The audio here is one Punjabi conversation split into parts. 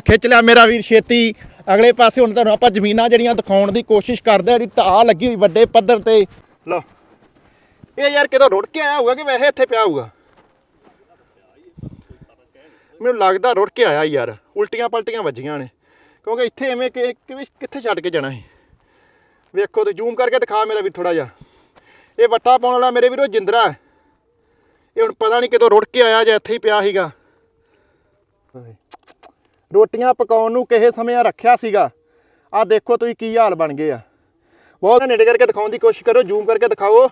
ਖਿੱਚ ਲਿਆ ਮੇਰਾ ਵੀਰ ਛੇਤੀ। ਅਗਲੇ ਪਾਸੇ ਹੁਣ ਤੁਹਾਨੂੰ ਆਪਾਂ ਜ਼ਮੀਨਾਂ ਜਿਹੜੀਆਂ ਦਿਖਾਉਣ ਦੀ ਕੋਸ਼ਿਸ਼ ਕਰਦੇ ਆ, ਜਿਹੜੀ ਢਾਹ ਲੱਗੀ ਹੋਈ ਵੱਡੇ ਪੱਧਰ ਤੇ। ਲਓ। ਇਹ ਯਾਰ ਕਿਦੋਂ ਰੁੜ ਕੇ ਆਇਆ ਹੋਊਗਾ ਕਿ ਵੈਸੇ ਇੱਥੇ ਪਿਆ ਹੋਊਗਾ? ਮੈਨੂੰ ਲੱਗਦਾ ਰੁੜ ਕੇ ਆਇਆ ਯਾਰ। ਉਲਟੀਆਂ ਪਲਟੀਆਂ ਵੱਜੀਆਂ ਨੇ। ਕਿਉਂਕਿ ਇੱਥੇ ਐਵੇਂ ਕਿ ਕਿਵੇਂ ਕਿੱਥੇ ਛੱਡ ਕੇ ਜਾਣਾ ਸੀ? ਵੇਖੋ ਤੇ ਜ਼ੂਮ ਕਰਕੇ ਦਿਖਾ ਮੇਰਾ ਵੀ ਥੋੜਾ ਜਿਹਾ। ਇਹ ਵੱਟਾ ਪਾਉਣ ਵਾਲਾ ਮੇਰੇ ਵੀਰੋ ਜਿੰਦਰਾ ਇਹ ਹੁਣ ਪਤਾ ਨਹੀਂ ਕਿਦੋਂ ਰੁੜ ਕੇ ਆਇਆ ਜਾਂ ਇੱਥੇ ਹੀ ਪਿਆ ਸੀਗਾ। ਰੋਟੀਆਂ ਪਕਾਉਣ ਨੂੰ ਕਿਸੇ ਸਮੇਂ ਰੱਖਿਆ ਸੀਗਾ। ਆ ਦੇਖੋ ਤੁਸੀਂ ਕੀ ਹਾਲ ਬਣ ਗਏ ਆ। ਬਹੁਤ ਨੇੜੇ ਕਰਕੇ ਦਿਖਾਉਣ ਦੀ ਕੋਸ਼ਿਸ਼ ਕਰੋ ਜ਼ੂਮ ਕਰਕੇ ਦਿਖਾਓ।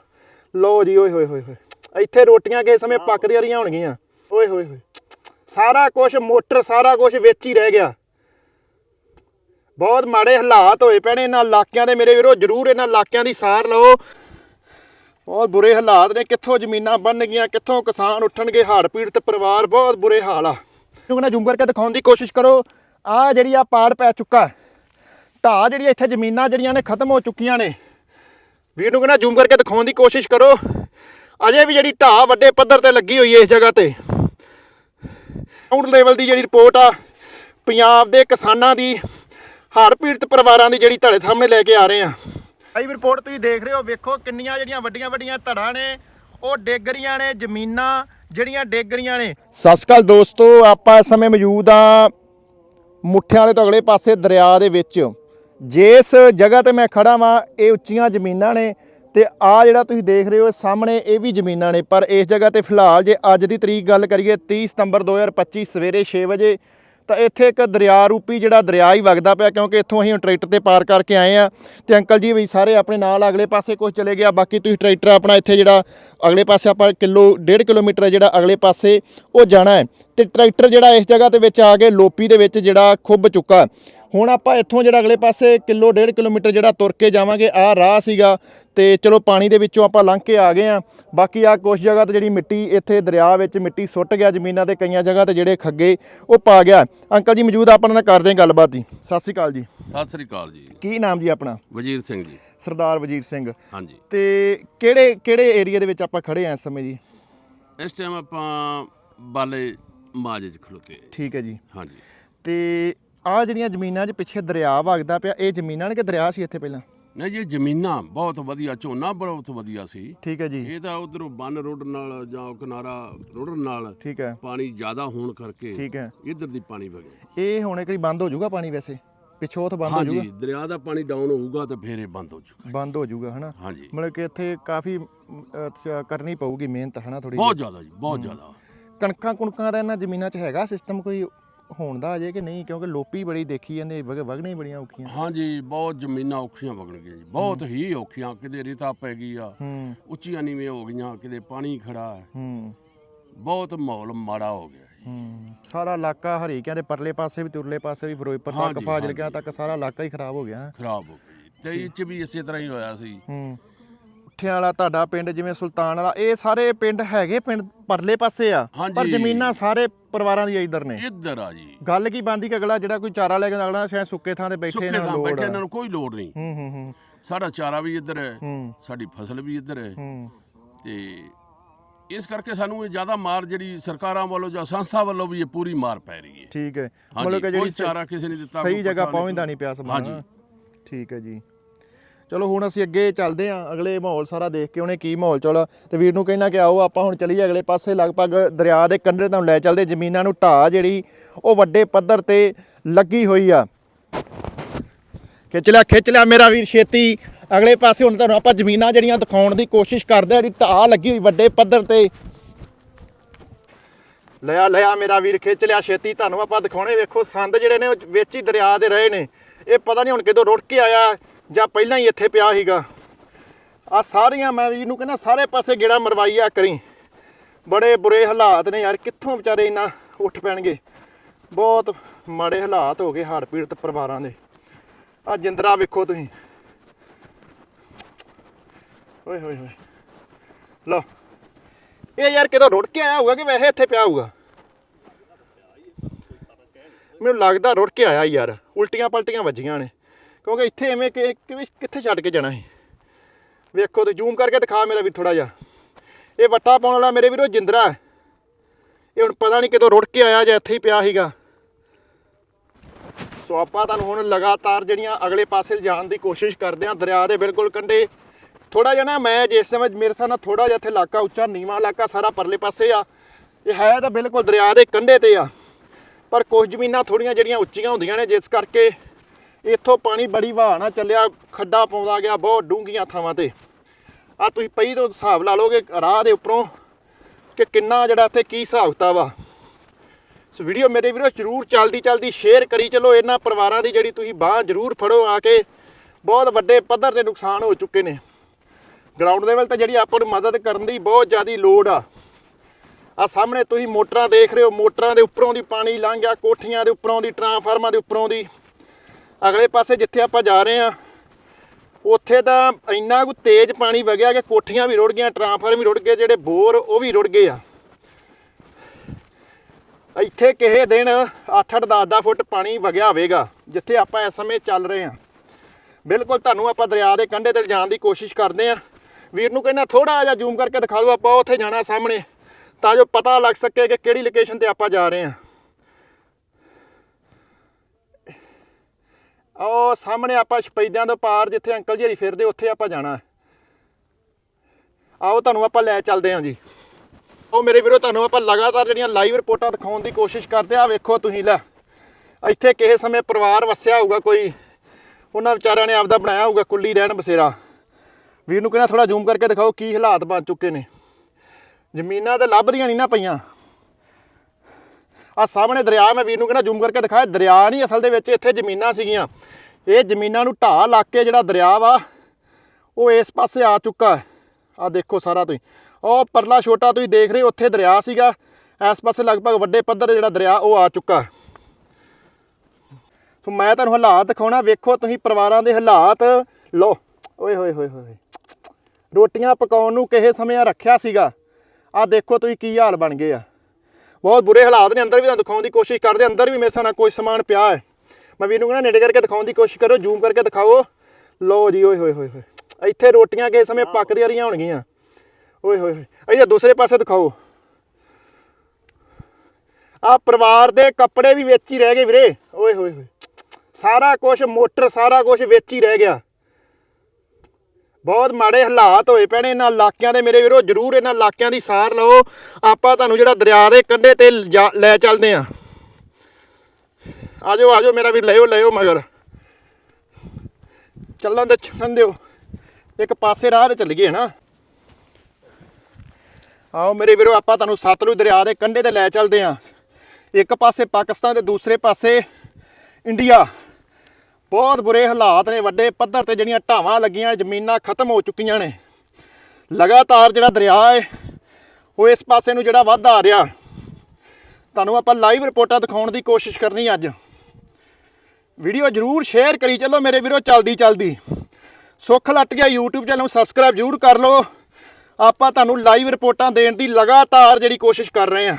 ਲਓ ਜੀ ਓਏ ਹੋਏ ਹੋਏ ਹੋਏ। ਇੱਥੇ ਰੋਟੀਆਂ ਕਿਸੇ ਸਮੇਂ ਪੱਕਦੀਆਂ ਰਹੀਆਂ ਹੋਣਗੀਆਂ। ਓਏ ਹੋਏ ਹੋਏ। ਸਾਰਾ ਕੁਝ ਮੋਟਰ ਸਾਰਾ ਕੁਝ ਵਿੱਚ ਹੀ ਰਹਿ ਗਿਆ। ਬਹੁਤ ਮਾੜੇ ਹਾਲਾਤ ਹੋਏ ਪੈਣੇ ਇਹਨਾਂ ਇਲਾਕਿਆਂ ਦੇ ਮੇਰੇ ਵੀਰੋ ਜਰੂਰ ਇਹਨਾਂ ਇਲਾਕਿਆਂ ਦੀ ਸਾਰ ਲਓ। ਬਹੁਤ ਬੁਰੇ ਹਾਲਾਤ ਨੇ ਕਿੱਥੋਂ ਜ਼ਮੀਨਾਂ ਬਣ ਗਈਆਂ ਕਿੱਥੋਂ ਕਿਸਾਨ ਉੱਠਣਗੇ ਹੜ੍ਹ ਪੀੜਤ ਪਰਿਵਾਰ ਬਹੁਤ ਬੁਰੇ ਹਾਲ ਆ। ਕਿਉਂਕਿ ਨਾ ਜ਼ੂਮ ਕਰਕੇ ਦਿਖਾਉਣ ਦੀ ਕੋਸ਼ਿਸ਼ ਕਰੋ। ਆ ਜਿਹੜੀ ਆ ਪਾੜ ਪੈ ਚੁੱਕਾ ਢਾਹ ਜਿਹੜੀ ਇੱਥੇ ਜ਼ਮੀਨਾਂ ਜਿਹੜੀਆਂ ਨੇ ਖਤਮ ਹੋ ਚੁੱਕੀਆਂ ਨੇ। ਵੀਰ ਨੂੰ ਕਹਿੰਦਾ ਜ਼ੂਮ ਕਰਕੇ ਦਿਖਾਉਣ ਦੀ ਕੋਸ਼ਿਸ਼ ਕਰੋ। ਅਜੇ ਵੀ ਜਿਹੜੀ ਢਾਹ ਵੱਡੇ ਪੱਧਰ ਤੇ ਲੱਗੀ ਹੋਈ ਹੈ ਇਸ ਜਗ੍ਹਾ ਤੇ। ਗਰਾਊਂਡ ਲੈਵਲ ਦੀ ਜਿਹੜੀ ਰਿਪੋਰਟ ਆ, ਪੰਜਾਬ ਦੇ ਕਿਸਾਨਾਂ ਦੀ, ਹੜ੍ਹ ਪੀੜਤ ਪਰਿਵਾਰਾਂ ਦੀ ਜਿਹੜੀ ਧੜੇ ਸਾਹਮਣੇ ਲੈ ਕੇ ਆ ਰਹੇ ਆ। ਲਾਈਵ ਰਿਪੋਰਟ ਤੁਸੀਂ ਦੇਖ ਰਹੇ ਹੋ, ਵੇਖੋ ਕਿੰਨੀਆਂ ਜਿਹੜੀਆਂ ਵੱਡੀਆਂ ਵੱਡੀਆਂ ਧੜਾਂ ਨੇ, ਉਹ ਡਿੱਗ ਰਹੀਆਂ ਨੇ ਜ਼ਮੀਨਾਂ। ਜਿਹੜੀਆਂ ਡਿੱਗ ਰਹੀਆਂ ਨੇ। ਸਤਿ ਸ਼੍ਰੀ ਅਕਾਲ ਦੋਸਤੋ, ਆਪਾਂ ਇਸ ਸਮੇਂ ਮੌਜੂਦ ਆ ਮੁੱਠਿਆਂ ਵਾਲੇ ਤੋਂ ਅਗਲੇ ਪਾਸੇ ਦਰਿਆ ਦੇ ਵਿੱਚ। ਜਿਸ ਜਗ੍ਹਾ ਤੇ ਮੈਂ ਖੜਾ ਵਾਂ, ਇਹ ਉੱਚੀਆਂ ਜ਼ਮੀਨਾਂ ਨੇ ਤੇ ਆ ਜਿਹੜਾ ਤੁਸੀਂ ਦੇਖ ਰਹੇ ਹੋ ਸਾਹਮਣੇ ਇਹ ਵੀ ਜ਼ਮੀਨਾਂ ਨੇ। ਪਰ ਇਸ ਜਗ੍ਹਾ ਤੇ ਫਿਲਹਾਲ ਜੇ ਅੱਜ ਦੀ ਤਰੀਕ ਗੱਲ ਕਰੀਏ 30 ਸਤੰਬਰ 2025 ਸਵੇਰੇ 6 ਵਜੇ ਤਾਂ ਇੱਥੇ ਇੱਕ ਦਰਿਆ ਰੂਪੀ ਜਿਹੜਾ ਦਰਿਆ ਹੀ ਵਗਦਾ ਪਿਆ ਕਿਉਂਕਿ ਇੱਥੋਂ ਅਸੀਂ ਹੁਣ ਟਰੈਕਟਰ ਤੇ ਪਾਰ ਕਰਕੇ ਆਏ ਆ ਤੇ ਅੰਕਲ ਜੀ ਵੀ ਸਾਰੇ ਆਪਣੇ ਨਾਲ ਅਗਲੇ ਪਾਸੇ ਕੁਝ ਚਲੇ ਗਿਆ, ਬਾਕੀ ਤੁਸੀਂ ਟਰੈਕਟਰ ਆਪਣਾ ਇੱਥੇ ਜਿਹੜਾ ਅਗਲੇ ਪਾਸੇ ਆਪਾਂ ਕਿਲੋ 1.5 ਕਿਲੋਮੀਟਰ ਹੈ ਜਿਹੜਾ ਅਗਲੇ ਪਾਸੇ, ਉਹ ਜਾਣਾ ਹੈ। ਤੇ ਟਰੈਕਟਰ ਜਿਹੜਾ ਇਸ ਜਗ੍ਹਾ ਤੇ ਵਿੱਚ ਆ ਕੇ ਲੋਪੀ ਦੇ ਵਿੱਚ ਜਿਹੜਾ ਖੁੱਬ ਚੁੱਕਾ। ਹੁਣ ਆਪਾਂ ਇੱਥੋਂ ਜਿਹੜਾ ਅਗਲੇ ਪਾਸੇ ਕਿਲੋ 1.5 ਕਿਲੋਮੀਟਰ ਜਿਹੜਾ ਤੁਰ ਕੇ ਜਾਵਾਂਗੇ ਆ ਰਾਹ ਸੀਗਾ ਤੇ ਚਲੋ ਪਾਣੀ ਦੇ ਵਿੱਚੋਂ ਆਪਾਂ ਲੰਘ ਕੇ ਆ ਗਏ ਆ ਬਾਕੀ ਆ ਕੁਝ ਜਗ੍ਹਾ ਤੇ ਜਿਹੜੀ ਮਿੱਟੀ ਇੱਥੇ ਦਰਿਆ ਵਿੱਚ ਮਿੱਟੀ ਸੁੱਟ ਗਿਆ ਜ਼ਮੀਨਾਂ ਤੇ ਕਈਆਂ ਜਗ੍ਹਾ ਤੇ ਜਿਹੜੇ ਖੱਗੇ ਉਹ ਪਾ ਗਿਆ। ਅੰਕਲ ਜੀ ਮੌਜੂਦ ਆਪਾਂ ਨਾਲ ਕਰਦੇ ਹਾਂ ਗੱਲਬਾਤ ਜੀ। ਸਤਿ ਸ੍ਰੀ ਅਕਾਲ ਜੀ। ਸਤਿ ਸ੍ਰੀ ਅਕਾਲ ਜੀ। ਕੀ ਨਾਮ ਜੀ ਆਪਣਾ? ਵਜੀਰ ਸਿੰਘ ਜੀ। ਸਰਦਾਰ ਵਜੀਰ ਸਿੰਘ। ਹਾਂਜੀ। ਤੇ ਕਿਹੜੇ ਕਿਹੜੇ ਏਰੀਆ ਦੇ ਵਿੱਚ ਆਪਾਂ ਖੜੇ ਆ ਇਸ ਸਮੇਂ ਜੀ? ਇਸ ਟਾਈਮ ਆਪਾਂ ਬਾਲੇ ਮਾਜੇ 'ਚ ਖਲੋਤੇ। ਠੀਕ ਹੈ ਜੀ। ਹਾਂਜੀ। ਤੇ ਆ ਜਿਹੜੀਆਂ ਜ਼ਮੀਨਾਂ 'ਚ ਪਿੱਛੇ ਦਰਿਆ ਵਗਦਾ ਪਿਆ ਇਹ ਜ਼ਮੀਨਾਂ ਨੇ ਕਿ ਦਰਿਆ ਸੀ ਇੱਥੇ ਪਹਿਲਾਂ? ਨਹੀਂ ਜੀ ਜ਼ਮੀਨਾਂ ਬਹੁਤ ਵਧੀਆ ਝੋਨਾ ਬਹੁਤ ਵਧੀਆ ਸੀ। ਠੀਕ ਹੈ ਜੀ। ਇਹ ਤਾਂ ਉਧਰੋਂ ਬੰਨ ਰੋਡ ਨਾਲ ਜਾਂ ਕਿਨਾਰਾ ਰੋਡ ਨਾਲ ਠੀਕ ਹੈ। ਪਾਣੀ ਜ਼ਿਆਦਾ ਹੋਣ ਕਰਕੇ ਠੀਕ ਹੈ। ਇਧਰ ਦੀ ਪਾਣੀ ਵਗੇ ਇਹ ਹੁਣ ਇੱਕ ਵਾਰੀ ਬੰਦ ਹੋ ਜਾਊਗਾ ਪਾਣੀ ਵੈਸੇ? ਪਿੱਛੋਂ ਤੋਂ ਬੰਦ ਹੋ ਹਾਂਜੀ ਜਾਊਗਾ? ਦਰਿਆ ਦਾ ਪਾਣੀ ਡਾਊਨ ਹੋਊਗਾ ਤਾਂ ਫੇਰ ਇਹ ਬੰਦ ਹੋ ਜਾਊਗਾ। ਬੰਦ ਹੋ ਜਾਊਗਾ ਹਨਾ? ਹਾਂਜੀ। ਮਤਲਬ ਕਿ ਇੱਥੇ ਕਾਫੀ ਕਰਨੀ ਪਊਗੀ ਮਿਹਨਤ ਹਨਾ ਥੋੜੀ ਬਹੁਤ ਜ਼ਿਆਦਾ ਜੀ ਬਹੁਤ ਜ਼ਿਆਦਾ। ਕਣਕਾਂ ਕੁਣਕਾਂ ਦਾ ਇਹਨਾਂ ਜ਼ਮੀਨਾਂ 'ਚ ਹੈਗਾ ਸਿਸਟਮ ਕੋਈ? ਹੋਣ ਦਾ ਅਜੇ ਕਿ ਨਹੀਂ ਕਿਉਂਕਿ ਲੋਪੀ ਬੜੀ ਦੇਖੀ ਜਾਂਦੇ ਵਗ ਵਗਣੇ ਬੜੀਆਂ ਔਖੀਆਂ। ਹਾਂਜੀ ਬਹੁਤ ਜ਼ਮੀਨਾਂ ਔਖੀਆਂ ਵਗਣਗੀਆਂ ਜੀ। ਬਹੁਤ ਹੀ। ਔਖੀਆਂ ਕਿਤੇ ਰੇਤਾ ਪੈ ਗਈ ਆ ਉੱਚੀਆਂ ਨੀਵੇਂ ਹੋ ਗਈਆਂ ਕਿਤੇ ਪਾਣੀ ਖੜਾ ਹੈ। ਬਹੁਤ ਮਾਹੌਲ ਮਾੜਾ ਹੋ ਗਿਆ ਸਾਰਾ ਇਲਾਕਾ ਹਰੀਕਿਆਂ ਦੇ ਪਰਲੇ ਪਾਸੇ ਵੀ ਤੁਰਲੇ ਪਾਸੇ ਵੀ ਫਿਰੋਜ਼ਪੁਰ ਤੱਕ ਹਾਂਜੀ, ਫਾਜ਼ਿਲਕਾ ਤੱਕ ਸਾਰਾ ਇਲਾਕਾ ਹੀ ਖਰਾਬ ਹੋ ਗਿਆ। ਖਰਾਬ ਹੋ ਗਈ ਤੇ ਇਹ ਚ ਵੀ ਇਸੇ ਤਰ੍ਹਾਂ ਹੀ ਹੋਇਆ ਸੀ। ਹੂੰ। ਉੱਠਿਆਂ ਵਾਲਾ ਤੁਹਾਡਾ ਪਿੰਡ ਜਿਵੇਂ ਸੁਲਤਾਨ ਵਾਲਾ ਇਹ ਸਾਰੇ ਪਿੰਡ ਹੈਗੇ ਪਿੰਡ ਪਰਲੇ ਪਾਸੇ ਆ ਪਰ। ਜ਼ਮੀਨਾਂ ਸਾਰੇ ਪਰਿਵਾਰਾਂ ਦੀਆਂ ਇੱਧਰ ਨੇ। ਇੱਧਰ ਆ ਜੀ। ਗੱਲ ਕੀ ਬੰਦੀ ਕਿ ਅਗਲਾ ਜਿਹੜਾ ਕੋਈ ਚਾਰਾ ਲੈ ਕੇ ਅਗਲਾ ਸ਼ਾਇਦ ਸੁੱਕੇ ਥਾਂ ਤੇ ਬੈਠੇ ਸੁੱਕੇ ਥਾਂ ਲੋੜ ਬੈਠੇ ਆ। ਇਹਨਾਂ ਨੂੰ ਕੋਈ ਲੋੜ ਨਹੀਂ। ਹੂੰ ਹੂੰ ਹੂੰ। ਸਾਡਾ ਚਾਰਾ ਵੀ ਇੱਧਰ ਹੈ ਹੂੰ। ਸਾਡੀ ਫਸਲ ਵੀ ਇੱਧਰ ਹੈ। ਹੂੰ। ਤੇ ਇਸ ਕਰਕੇ ਸਾਨੂੰ ਇਹ ਜ਼ਿਆਦਾ ਮਾਰ ਜਿਹੜੀ ਸਰਕਾਰਾਂ ਵੱਲੋਂ ਜਾਂ ਸੰਸਥਾ ਵੱਲੋਂ ਵੀ ਇਹ ਪੂਰੀ ਮਾਰ ਪੈ ਰਹੀ ਹੈ। ਠੀਕ ਹੈ। ਹਾਂਜੀ, ਮਤਲਬ ਕਿ ਜਿਹੜੀ ਚਾਰਾ ਕਿਸੇ ਨੇ ਦਿੱਤਾ ਸਹੀ ਕੋਈ ਜਗ੍ਹਾ ਪਹੁੰਚਦਾ ਨਹੀਂ ਪਿਆ ਸਮਾਨ ਹਾਂਜੀ। ਠੀਕ ਹੈ ਜੀ। ਚਲੋ ਹੁਣ ਅਸੀਂ ਅੱਗੇ ਚੱਲਦੇ ਆਂ ਅਗਲੇ ਮਾਹੌਲ ਸਾਰਾ ਦੇਖ ਕੇ ਉਹਨੇ ਕੀ ਮਾਹੌਲ ਚਲ। ਤੇ ਵੀਰ ਨੂੰ ਕਹਿਣਾ ਕਿ ਆਓ, ਆਪਾਂ ਹੁਣ ਚਲੀਏ ਅਗਲੇ ਪਾਸੇ, ਲਗਭਗ ਦਰਿਆ ਦੇ ਕੰਢੇ ਤੁਹਾਨੂੰ ਲੈ ਚੱਲਦੇ, ਜ਼ਮੀਨਾਂ ਨੂੰ ਢਾਹ ਜਿਹੜੀ, ਉਹ ਵੱਡੇ ਪੱਧਰ ਤੇ ਲੱਗੀ ਹੋਈ ਆ। ਖਿੱਚ ਲਿਆ ਖਿੱਚ ਲਿਆ ਮੇਰਾ ਵੀਰ ਛੇਤੀ। ਅਗਲੇ ਪਾਸੇ ਹੁਣ ਤੁਹਾਨੂੰ ਆਪਾਂ ਜ਼ਮੀਨਾਂ ਜਿਹੜੀਆਂ ਦਿਖਾਉਣ ਦੀ ਕੋਸ਼ਿਸ਼ ਕਰਦੇ ਆ ਜਿਹੜੀ ਢਾਹ ਲੱਗੀ ਹੋਈ ਵੱਡੇ ਪੱਧਰ ਤੇ। ਲਿਆ ਲਿਆ ਮੇਰਾ ਵੀਰ, ਖਿੱਚ ਲਿਆ ਛੇਤੀ, ਤੁਹਾਨੂੰ ਆਪਾਂ ਦਿਖਾਉਣੇ, ਵੇਖੋ ਸੰਦ ਜਿਹੜੇ ਨੇ, ਉਹ ਵਿੱਚ ਹੀ ਦਰਿਆ ਦੇ ਰਹੇ ਨੇ। ਇਹ ਪਤਾ ਨਹੀਂ ਹੁਣ ਕਿਦੋਂ ਰੁੜ ਕੇ ਆਇਆ। ਜਾਂ ਪਹਿਲਾਂ ਹੀ ਇੱਥੇ ਪਿਆ ਸੀਗਾ। ਆ ਸਾਰੀਆਂ ਮੈਂ ਵੀ ਇਹਨੂੰ ਕਹਿੰਦਾ ਸਾਰੇ ਪਾਸੇ ਗੇੜਾ ਮਰਵਾਈ ਆ ਕਰੀ। ਬੜੇ ਬੁਰੇ ਹਾਲਾਤ ਨੇ ਯਾਰ, ਕਿੱਥੋਂ ਵਿਚਾਰੇ ਇੰਨਾ ਉੱਠ ਪੈਣਗੇ? ਬਹੁਤ ਮਾੜੇ ਹਾਲਾਤ ਹੋ ਗਏ ਹੜ੍ਹ ਪੀੜਤ ਪਰਿਵਾਰਾਂ ਦੇ। ਆ ਜਿੰਦਰਾ ਵੇਖੋ ਤੁਸੀਂ। ਓਏ, ਹੋਏ ਹੋਏ। ਲਓ। ਇਹ ਯਾਰ ਕਿਦੋਂ ਰੁੜ ਕੇ ਆਇਆ ਹੋਊਗਾ ਕਿ ਵੈਸੇ ਇੱਥੇ ਪਿਆ ਹੋਊਗਾ? ਮੈਨੂੰ ਲੱਗਦਾ ਰੁੜ ਕੇ ਆਇਆ ਯਾਰ। ਉਲਟੀਆਂ ਪਲਟੀਆਂ ਵੱਜੀਆਂ ਨੇ। ਕਿਉਂਕਿ ਇੱਥੇ ਐਵੇਂ ਕਿ ਕਿਵੇਂ ਕਿੱਥੇ ਛੱਡ ਕੇ ਜਾਣਾ ਸੀ। ਵੇਖੋ ਤੇ ਜ਼ੂਮ ਕਰਕੇ ਦਿਖਾ ਮੇਰਾ ਵੀ ਥੋੜਾ ਜਿਹਾ। ਇਹ ਵੱਟਾ ਪਾਉਣ ਵਾਲਾ ਮੇਰੇ ਵੀਰੋ ਜਿੰਦਰਾ ਹੈ। ਇਹ ਹੁਣ ਪਤਾ ਨਹੀਂ ਕਿਤੋਂ ਰੁੜ ਕੇ ਆਇਆ ਜਾਂ ਇੱਥੇ ਹੀ ਪਿਆ ਸੀਗਾ। ਸੋ ਆਪਾਂ ਤੁਹਾਨੂੰ ਹੁਣ ਲਗਾਤਾਰ ਜਿਹੜੀਆਂ ਅਗਲੇ ਪਾਸੇ ਜਾਣ ਦੀ ਕੋਸ਼ਿਸ਼ ਕਰਦੇ ਹਾਂ। ਦਰਿਆ ਦੇ ਬਿਲਕੁਲ ਕੰਢੇ। ਥੋੜਾ ਜਿਹਾ ਨਾ ਮੈਂ ਜਿਸ ਸਮੇਂ ਮੇਰੇ ਹਿਸਾਬ ਨਾਲ ਥੋੜਾ ਜਿਹਾ ਇੱਥੇ ਇਲਾਕਾ ਉੱਚਾ, ਨੀਵਾਂ ਇਲਾਕਾ ਸਾਰਾ ਪਰਲੇ ਪਾਸੇ ਆ। ਇਹ ਹੈ ਤਾਂ ਬਿਲਕੁਲ ਦਰਿਆ ਦੇ ਕੰਢੇ ਤੇ ਆ। ਪਰ ਕੁਝ ਜ਼ਮੀਨਾਂ ਥੋੜੀਆਂ ਜਿਹੜੀਆਂ ਉੱਚੀਆਂ ਹੁੰਦੀਆਂ ਨੇ, ਜਿਸ ਕਰਕੇ ਇੱਥੋਂ ਪਾਣੀ ਬੜੀ ਵਹਾਅ ਨਾਲ ਚੱਲਿਆ, ਖੱਡਾ ਪਾਉਂਦਾ ਗਿਆ, ਬਹੁਤ ਡੂੰਘੀਆਂ ਥਾਵਾਂ ਤੇ। ਆ ਤੁਸੀਂ ਪਈ ਤੋਂ ਹਿਸਾਬ ਲਾ ਲਓਗੇ, ਰਾਹ ਦੇ ਉੱਪਰੋਂ ਕਿ ਕਿੰਨਾ ਜਿਹੜਾ ਇੱਥੇ ਕੀ ਹਿਸਾਬ ਕਿਤਾਬ ਆ। ਸੋ ਵੀਡੀਓ ਮੇਰੇ ਵੀਰੋ ਜਰੂਰ ਚੱਲਦੀ ਚੱਲਦੀ ਸ਼ੇਅਰ ਕਰੀ ਚਲੋ, ਇਹਨਾਂ ਪਰਿਵਾਰਾਂ ਦੀ ਜਿਹੜੀ ਤੁਸੀਂ ਬਾਹ ਜਰੂਰ ਫੜੋ ਆ ਕੇ, ਬਹੁਤ ਵੱਡੇ ਪੱਧਰ ਤੇ ਨੁਕਸਾਨ ਹੋ ਚੁੱਕੇ ਨੇ। ਗਰਾਊਂਡ ਲੈਵਲ ਤੇ ਜਿਹੜੀ ਆਪਾਂ ਨੂੰ ਮਦਦ ਕਰਨ ਦੀ ਬਹੁਤ ਜ਼ਿਆਦੀ ਲੋੜ ਆ। ਆ ਸਾਹਮਣੇ ਤੁਸੀਂ ਮੋਟਰਾਂ ਦੇਖ ਰਹੇ ਹੋ, ਮੋਟਰਾਂ ਦੇ ਉੱਪਰੋਂ ਦੀ ਪਾਣੀ ਲੰਘ ਗਿਆ, ਕੋਠੀਆਂ ਦੇ ਉੱਪਰੋਂ ਦੀ ਟਰਾਂਸਫਾਰਮਾਂ ਦੇ ਉੱਪਰੋਂ ਦੀ। ਅਗਲੇ ਪਾਸੇ ਜਿੱਥੇ ਆਪਾਂ ਜਾ ਰਹੇ ਆ ਉੱਥੇ ਤਾਂ ਇੰਨਾ ਕੁ ਤੇਜ਼ ਪਾਣੀ ਵਗਿਆ ਕਿ ਕੋਠੀਆਂ ਵੀ ਰੁੜ ਗਈਆਂ, ਟਰਾਂਸਫਾਰਮ ਵੀ ਰੁੜ ਗਏ, ਜਿਹੜੇ ਬੋਰ ਉਹ ਵੀ ਰੁੜ ਗਏ ਆ। ਇੱਥੇ ਕਿਸੇ ਦਿਨ 8-8 10-10 ਫੁੱਟ ਪਾਣੀ ਵਗਿਆ ਹੋਵੇਗਾ, ਜਿੱਥੇ ਆਪਾਂ ਇਸ ਸਮੇਂ ਚੱਲ ਰਹੇ ਹਾਂ। ਬਿਲਕੁਲ ਤੁਹਾਨੂੰ ਆਪਾਂ ਦਰਿਆ ਦੇ ਕੰਢੇ ਤੇ ਜਾਣ ਦੀ ਕੋਸ਼ਿਸ਼ ਕਰਦੇ ਹਾਂ। ਵੀਰ ਨੂੰ ਕਹਿੰਦਾ ਥੋੜਾ ਜਿਹਾ ਜ਼ੂਮ ਕਰਕੇ ਦਿਖਾ ਦਿਓ, ਆਪਾਂ ਉੱਥੇ ਜਾਣਾ ਸਾਹਮਣੇ, ਤਾਂ ਜੋ ਪਤਾ ਲੱਗ ਸਕੇ ਕਿ ਕਿਹੜੀ ਲੋਕੇਸ਼ਨ ਤੇ ਆਪਾਂ ਜਾ ਰਹੇ ਹਾਂ। ਉਹ ਸਾਹਮਣੇ ਆਪਾਂ ਸ਼ਪੈਦਿਆਂ ਤੋਂ ਪਾਰ ਜਿੱਥੇ ਅੰਕਲ ਜੀ ਹਰੀ ਫਿਰਦੇ, ਉੱਥੇ ਆਪਾਂ ਜਾਣਾ। ਆਓ ਤੁਹਾਨੂੰ ਆਪਾਂ ਲੈ ਚੱਲਦੇ ਹਾਂ ਜੀ। ਉਹ ਮੇਰੇ ਵੀਰੋ, ਤੁਹਾਨੂੰ ਆਪਾਂ ਲਗਾਤਾਰ ਜਿਹੜੀਆਂ ਲਾਈਵ ਰਿਪੋਰਟਾਂ ਦਿਖਾਉਣ ਦੀ ਕੋਸ਼ਿਸ਼ ਕਰਦੇ ਆ ਵੇਖੋ ਤੁਸੀਂ, ਲੈ। ਇੱਥੇ ਕਿਸੇ ਸਮੇਂ ਪਰਿਵਾਰ ਵਸਿਆ ਹੋਊਗਾ ਕੋਈ, ਉਹਨਾਂ ਵਿਚਾਰਿਆਂ ਨੇ ਆਪਦਾ ਬਣਾਇਆ ਹੋਊਗਾ ਕੁੱਲੀ ਰਹਿਣ ਬਸੇਰਾ। ਵੀਰ ਨੂੰ ਕਹਿੰਦਾ ਥੋੜਾ ਜ਼ੂਮ ਕਰਕੇ ਦਿਖਾਓ ਕੀ ਹਾਲਾਤ ਬਣ ਚੁੱਕੇ ਨੇ। ਜ਼ਮੀਨਾਂ ਤੇ ਲੱਭਦੀਆਂ ਨਹੀਂ ਨਾ ਪਈਆਂ। ਆ ਸਾਹਮਣੇ ਦਰਿਆ, ਮੈਂ ਵੀਰ ਨੂੰ ਕਹਿੰਦਾ ਜ਼ੂਮ ਕਰਕੇ ਦਿਖਾਇਆ ਦਰਿਆ ਨਹੀਂ ਅਸਲ ਦੇ ਵਿੱਚ, ਇੱਥੇ ਜ਼ਮੀਨਾਂ ਸੀਗੀਆਂ। ਇਹ ਜ਼ਮੀਨਾਂ ਨੂੰ ਢਾਹ ਲਾ ਕੇ ਜਿਹੜਾ ਦਰਿਆ ਵਾ, ਉਹ ਇਸ ਪਾਸੇ ਆ ਚੁੱਕਾ ਹੈ। ਆ ਦੇਖੋ ਸਾਰਾ ਤੁਸੀਂ। ਉਹ ਪਰਲਾ ਛੋਟਾ ਤੁਸੀਂ ਦੇਖ ਰਹੇ ਹੋ, ਉੱਥੇ ਦਰਿਆ ਸੀਗਾ। ਇਸ ਪਾਸੇ ਲਗਭਗ ਵੱਡੇ ਪੱਧਰ ਜਿਹੜਾ ਦਰਿਆ, ਉਹ ਆ ਚੁੱਕਾ ਸੋ ਮੈਂ ਤੁਹਾਨੂੰ ਹਾਲਾਤ ਦਿਖਾਉਣਾ, ਵੇਖੋ ਤੁਸੀਂ ਪਰਿਵਾਰਾਂ ਦੇ ਹਾਲਾਤ। ਲੋ ਓਏ, ਹੋਏ ਹੋਏ ਹੋਏ ਰੋਟੀਆਂ ਪਕਾਉਣ ਨੂੰ ਕਿਸੇ ਸਮਿਆਂ ਰੱਖਿਆ ਸੀਗਾ। ਆ ਦੇਖੋ ਤੁਸੀਂ ਕੀ ਹਾਲ ਬਣ ਗਏ ਆ। ਬਹੁਤ ਬੁਰੇ ਹਾਲਾਤ ਨੇ, ਅੰਦਰ ਵੀ ਤੁਹਾਨੂੰ ਦਿਖਾਉਣ ਦੀ ਕੋਸ਼ਿਸ਼ ਕਰਦੇ ਅੰਦਰ ਵੀ ਮੇਰੇ ਸਾਹ ਕੋਈ ਸਮਾਨ ਪਿਆ ਹੈ। ਮੈਂ ਵੀਰ ਨੂੰ ਕਹਿੰਦਾ, ਨੇੜੇ ਕਰਕੇ ਦਿਖਾਉਣ ਦੀ ਕੋਸ਼ਿਸ਼ ਕਰੋ, ਜ਼ੂਮ ਕਰਕੇ ਦਿਖਾਓ। ਲੋ ਜੀ, ਓਏ ਹੋਏ ਹੋਏ ਹੋਏ ਇੱਥੇ ਰੋਟੀਆਂ ਕਿਸੇ ਸਮੇਂ ਪੱਕਦੀਆਂ ਰਹੀਆਂ ਹੋਣਗੀਆਂ। ਓਏ ਹੋਏ ਹੋਏ ਇਹ ਦੂਸਰੇ ਪਾਸੇ ਦਿਖਾਓ। ਆ ਪਰਿਵਾਰ ਦੇ ਕੱਪੜੇ ਵੀ ਵਿੱਚ ਹੀ ਰਹਿ ਗਏ ਵੀਰੇ। ਓਏ ਹੋਏ ਹੋਏ ਸਾਰਾ ਕੁਝ ਮੋਟਰ ਸਾਰਾ ਕੁਝ ਵਿੱਚ ਹੀ ਰਹਿ ਗਿਆ। ਬਹੁਤ ਮਾੜੇ ਹਾਲਾਤ ਹੋਏ ਪੈਣੇ ਇਹਨਾਂ ਇਲਾਕਿਆਂ ਦੇ। ਮੇਰੇ ਵੀਰੋ, ਜਰੂਰ ਇਹਨਾਂ ਇਲਾਕਿਆਂ ਦੀ ਸਾਰ ਲਓ। ਆਪਾਂ ਤੁਹਾਨੂੰ ਜਿਹੜਾ ਦਰਿਆ ਦੇ ਕੰਢੇ ਤੇ ਲਿਜਾ- ਲੈ ਚੱਲਦੇ ਆਂ ਆਜੋ ਆਜੋ ਮੇਰਾ ਵੀਰ, ਲਿਓ ਲਿਓ ਮਗਰ। ਚੱਲਣ ਦੇ, ਚੱਲਣ ਦਿਓ। ਇੱਕ ਪਾਸੇ ਰਾਹ ਤੇ ਚੱਲੀਏ ਨਾ। ਆਓ ਮੇਰੇ ਵੀਰੋ, ਆਪਾਂ ਤੁਹਾਨੂੰ ਸਤਲੁਜ ਦਰਿਆ ਦੇ ਕੰਢੇ ਤੇ ਲੈ ਚੱਲਦੇ ਆਂ ਇੱਕ ਪਾਸੇ ਪਾਕਿਸਤਾਨ ਤੇ ਦੂਸਰੇ ਪਾਸੇ ਇੰਡੀਆ। ਬਹੁਤ ਬੁਰੇ ਹਾਲਾਤ ਨੇ, ਵੱਡੇ ਪੱਧਰ ਤੇ ਜਿਹੜੀਆਂ ਢਾਵਾਂ ਲੱਗੀਆਂ, ਜ਼ਮੀਨਾਂ ਖਤਮ ਹੋ ਚੁੱਕੀਆਂ ਨੇ। ਲਗਾਤਾਰ ਜਿਹੜਾ ਦਰਿਆ ਹੈ, ਉਹ ਇਸ ਪਾਸੇ ਨੂੰ ਜਿਹੜਾ ਵੱਧ ਆ ਰਿਹਾ। ਤੁਹਾਨੂੰ ਆਪਾਂ ਲਾਈਵ ਰਿਪੋਰਟਾਂ ਦਿਖਾਉਣ ਦੀ ਕੋਸ਼ਿਸ਼ ਕਰਨੀ ਅੱਜ। ਵੀਡੀਓ ਜਰੂਰ ਸ਼ੇਅਰ ਕਰੀ ਚੱਲੋ ਮੇਰੇ ਵੀਰੋ, ਚਲਦੀ ਚਲਦੀ। ਸੁੱਖ ਲੱਟ ਗਿਆ YouTube ਚੈਨਲ ਨੂੰ ਸਬਸਕ੍ਰਾਈਬ ਜਰੂਰ ਕਰ ਲਓ। ਆਪਾਂ ਤੁਹਾਨੂੰ ਲਾਈਵ ਰਿਪੋਰਟਾਂ ਦੇਣ ਦੀ ਲਗਾਤਾਰ ਜਿਹੜੀ ਕੋਸ਼ਿਸ਼ ਕਰ ਰਹੇ ਹਾਂ।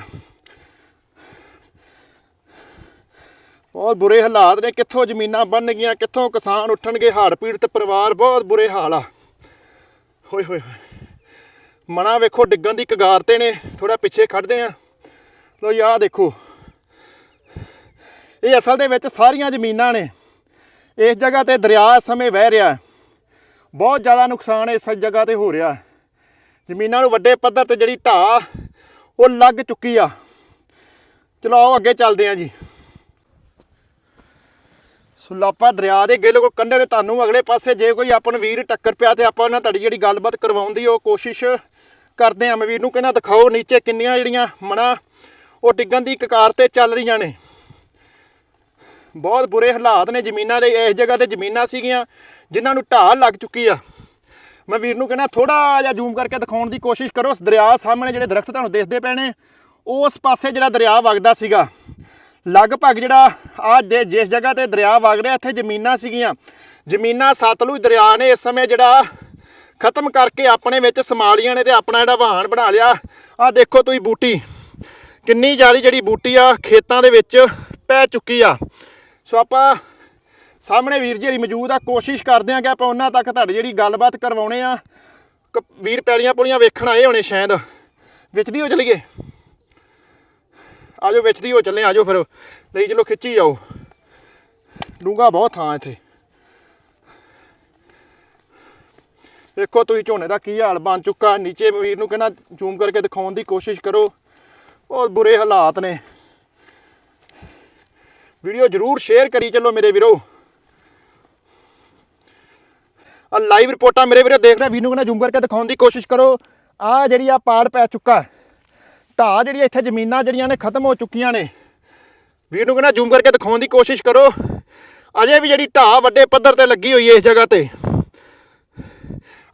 ਬਹੁਤ ਬੁਰੇ ਹਾਲਾਤ ਨੇ। ਕਿੱਥੋਂ ਜ਼ਮੀਨਾਂ ਬਣ ਗਈਆਂ, ਕਿੱਥੋਂ ਕਿਸਾਨ ਉੱਠਣਗੇ ਹੜ੍ਹ ਪੀੜਤ ਪਰਿਵਾਰ, ਬਹੁਤ ਬੁਰੇ ਹਾਲ ਆ। ਹੋਏ ਹੋਏ ਹੋਏ। ਮਣਾ ਵੇਖੋ, ਡਿੱਗਣ ਦੀ ਕਗਾਰ ਤੇ ਨੇ। ਥੋੜਾ ਪਿੱਛੇ ਖੜਦੇ ਆ। ਲੋ ਯਾ ਦੇਖੋ। ਇਹ ਅਸਲ ਦੇ ਵਿੱਚ ਸਾਰੀਆਂ ਜ਼ਮੀਨਾਂ ਨੇ। ਇਸ ਜਗ੍ਹਾ ਤੇ ਦਰਿਆ ਸਮੇਂ ਵਹਿ ਰਿਹਾ। ਬਹੁਤ ਜ਼ਿਆਦਾ ਨੁਕਸਾਨ ਇਸ ਜਗ੍ਹਾ ਤੇ ਹੋ ਰਿਹਾ। ਜ਼ਮੀਨਾਂ ਨੂੰ ਵੱਡੇ ਪੱਧਰ ਤੇ ਜਿਹੜੀ ਢਾਹ, ਉਹ ਲੱਗ ਚੁੱਕੀ ਆ। ਚਲੋ, ਆਓ ਅੱਗੇ ਚੱਲਦੇ ਆ ਜੀ। ਸੁਲਾਪਾ ਦਰਿਆ ਦੇ ਗਿੱਲ ਕੋ ਕੰਢੇ ਤੇ ਤੁਹਾਨੂੰ ਅਗਲੇ ਪਾਸੇ ਜੇ ਕੋਈ ਆਪਾਂ ਨੂੰ ਵੀਰ ਟੱਕਰ ਪਿਆ ਤੇ ਆਪਾਂ ਉਹਨਾਂ ਤੁਹਾਡੀ ਜਿਹੜੀ ਗੱਲਬਾਤ ਕਰਵਾਉਣ ਦੀ ਉਹ ਕੋਸ਼ਿਸ਼ ਕਰਦੇ ਆ ਮੈਂ ਵੀਰ ਨੂੰ ਕਹਿੰਦਾ ਦਿਖਾਓ ਨੀਚੇ ਕਿੰਨੀਆਂ ਜਿਹੜੀਆਂ ਮਣਾ, ਉਹ ਡਿੱਗਣ ਦੀ ਕਕਾਰ ਤੇ ਚੱਲ ਰਹੀਆਂ ਨੇ। ਬਹੁਤ ਬੁਰੇ ਹਾਲਾਤ ਨੇ ਜ਼ਮੀਨਾਂ ਦੇ, ਇਸ ਜਗ੍ਹਾ ਤੇ ਜ਼ਮੀਨਾਂ ਸੀਗੀਆਂ ਜਿਨ੍ਹਾਂ ਨੂੰ ਢਾਹ ਲੱਗ ਚੁੱਕੀ ਆ। ਮੈਂ ਵੀਰ ਨੂੰ ਕਹਿੰਦਾ ਥੋੜਾ ਜਿਹਾ ਜ਼ੂਮ ਕਰਕੇ ਦਿਖਾਉਣ ਦੀ ਕੋਸ਼ਿਸ਼ ਕਰੋ। ਦਰਿਆ ਸਾਹਮਣੇ ਜਿਹੜੇ ਦਰਖਤ ਤੁਹਾਨੂੰ ਦਿਖਦੇ ਪਏ ਨੇ, ਉਸ ਪਾਸੇ ਜਿਹੜਾ ਦਰਿਆ ਵਗਦਾ ਸੀਗਾ ਲਗਭਗ ਜਿਹੜਾ ਆ ਜਿਸ ਜਗ੍ਹਾ ਤੇ ਦਰਿਆ ਵਗ ਰਿਹਾ, ਇੱਥੇ ਜ਼ਮੀਨਾਂ ਸੀਗੀਆਂ। ਜ਼ਮੀਨਾਂ ਸਤਲੁਜ ਦਰਿਆ ਨੇ ਇਸ ਸਮੇਂ ਜਿਹੜਾ ਖਤਮ ਕਰਕੇ ਆਪਣੇ ਵਿੱਚ ਸਮਾਲੀਆਂ ਨੇ ਤੇ ਆਪਣਾ ਜਿਹੜਾ ਵਾਹਨ ਬਣਾ ਲਿਆ। ਆ ਦੇਖੋ ਤੁਸੀਂ ਬੂਟੀ, ਕਿੰਨੀ ਜ਼ਿਆਦਾ ਜਿਹੜੀ ਬੂਟੀ ਆ, ਖੇਤਾਂ ਦੇ ਵਿੱਚ ਪੈ ਚੁੱਕੀ ਆ। ਸੋ ਆਪਾਂ ਸਾਹਮਣੇ ਵੀਰ ਜੀ ਮੌਜੂਦ ਆ, ਕੋਸ਼ਿਸ਼ ਕਰਦੇ ਆ ਕਿ ਆਪਾਂ ਉਹਨਾਂ ਤੱਕ ਤੁਹਾਡੀ ਜਿਹੜੀ ਗੱਲਬਾਤ ਕਰਵਾਉਣੇ ਆ। ਕ- ਵੀਰ ਪੈਲੀਆਂ ਪੁਲੀਆਂ ਵੇਖਣ ਆਏ ਹੋਣੇ ਸ਼ਾਇਦ। ਵਿੱਚ ਦੀ ਹੋ ਚਲੀਏ। ਆਜੋ ਵਿੱਚ ਦੀ ਹੋ ਚੱਲੇ ਆਜੋ ਫਿਰ। ਲਈ ਚਲੋ ਖਿੱਚੀ ਜਾਓ। ਡੂੰਗਾ ਬਹੁਤ ਥਾਂ ਇੱਥੇ। ਦੇਖੋ ਤੁਸੀਂ ਝੋਨੇ ਦਾ ਕੀ ਹਾਲ ਬਣ ਚੁੱਕਾ। ਨੀਚੇ ਵੀਰ ਨੂੰ ਕਹਿੰਦਾ, ਜ਼ੂਮ ਕਰਕੇ ਦਿਖਾਉਣ ਦੀ ਕੋਸ਼ਿਸ਼ ਕਰੋ। ਬਹੁਤ ਬੁਰੇ ਹਾਲਾਤ ਨੇ। ਵੀਡੀਓ ਜਰੂਰ ਸ਼ੇਅਰ ਕਰੀ ਚੱਲੋ ਮੇਰੇ ਵੀਰੋ। ਆ ਲਾਈਵ ਰਿਪੋਰਟਾਂ ਮੇਰੇ ਵੀਰੋ ਦੇਖ ਰਹੇ ਵੀਰ ਨੂੰ ਕਹਿੰਦਾ, ਜ਼ੂਮ ਕਰਕੇ ਦਿਖਾਉਣ ਦੀ ਕੋਸ਼ਿਸ਼ ਕਰੋ। ਆ ਜਿਹੜੀ ਆ ਪਾੜ ਪੈ ਚੁੱਕਾ। ਢਾਹ ਜਿਹੜੀ ਇੱਥੇ ਜ਼ਮੀਨਾਂ ਜਿਹੜੀਆਂ ਨੇ ਖਤਮ ਹੋ ਚੁੱਕੀਆਂ ਨੇ। ਵੀਰ ਨੂੰ ਕਹਿੰਦਾ ਜ਼ੂਮ ਕਰਕੇ ਦਿਖਾਉਣ ਦੀ ਕੋਸ਼ਿਸ਼ ਕਰੋ। ਅਜੇ ਵੀ ਜਿਹੜੀ ਢਾਹ ਵੱਡੇ ਪੱਧਰ ਤੇ ਲੱਗੀ ਹੋਈ ਹੈ ਇਸ ਜਗ੍ਹਾ ਤੇ।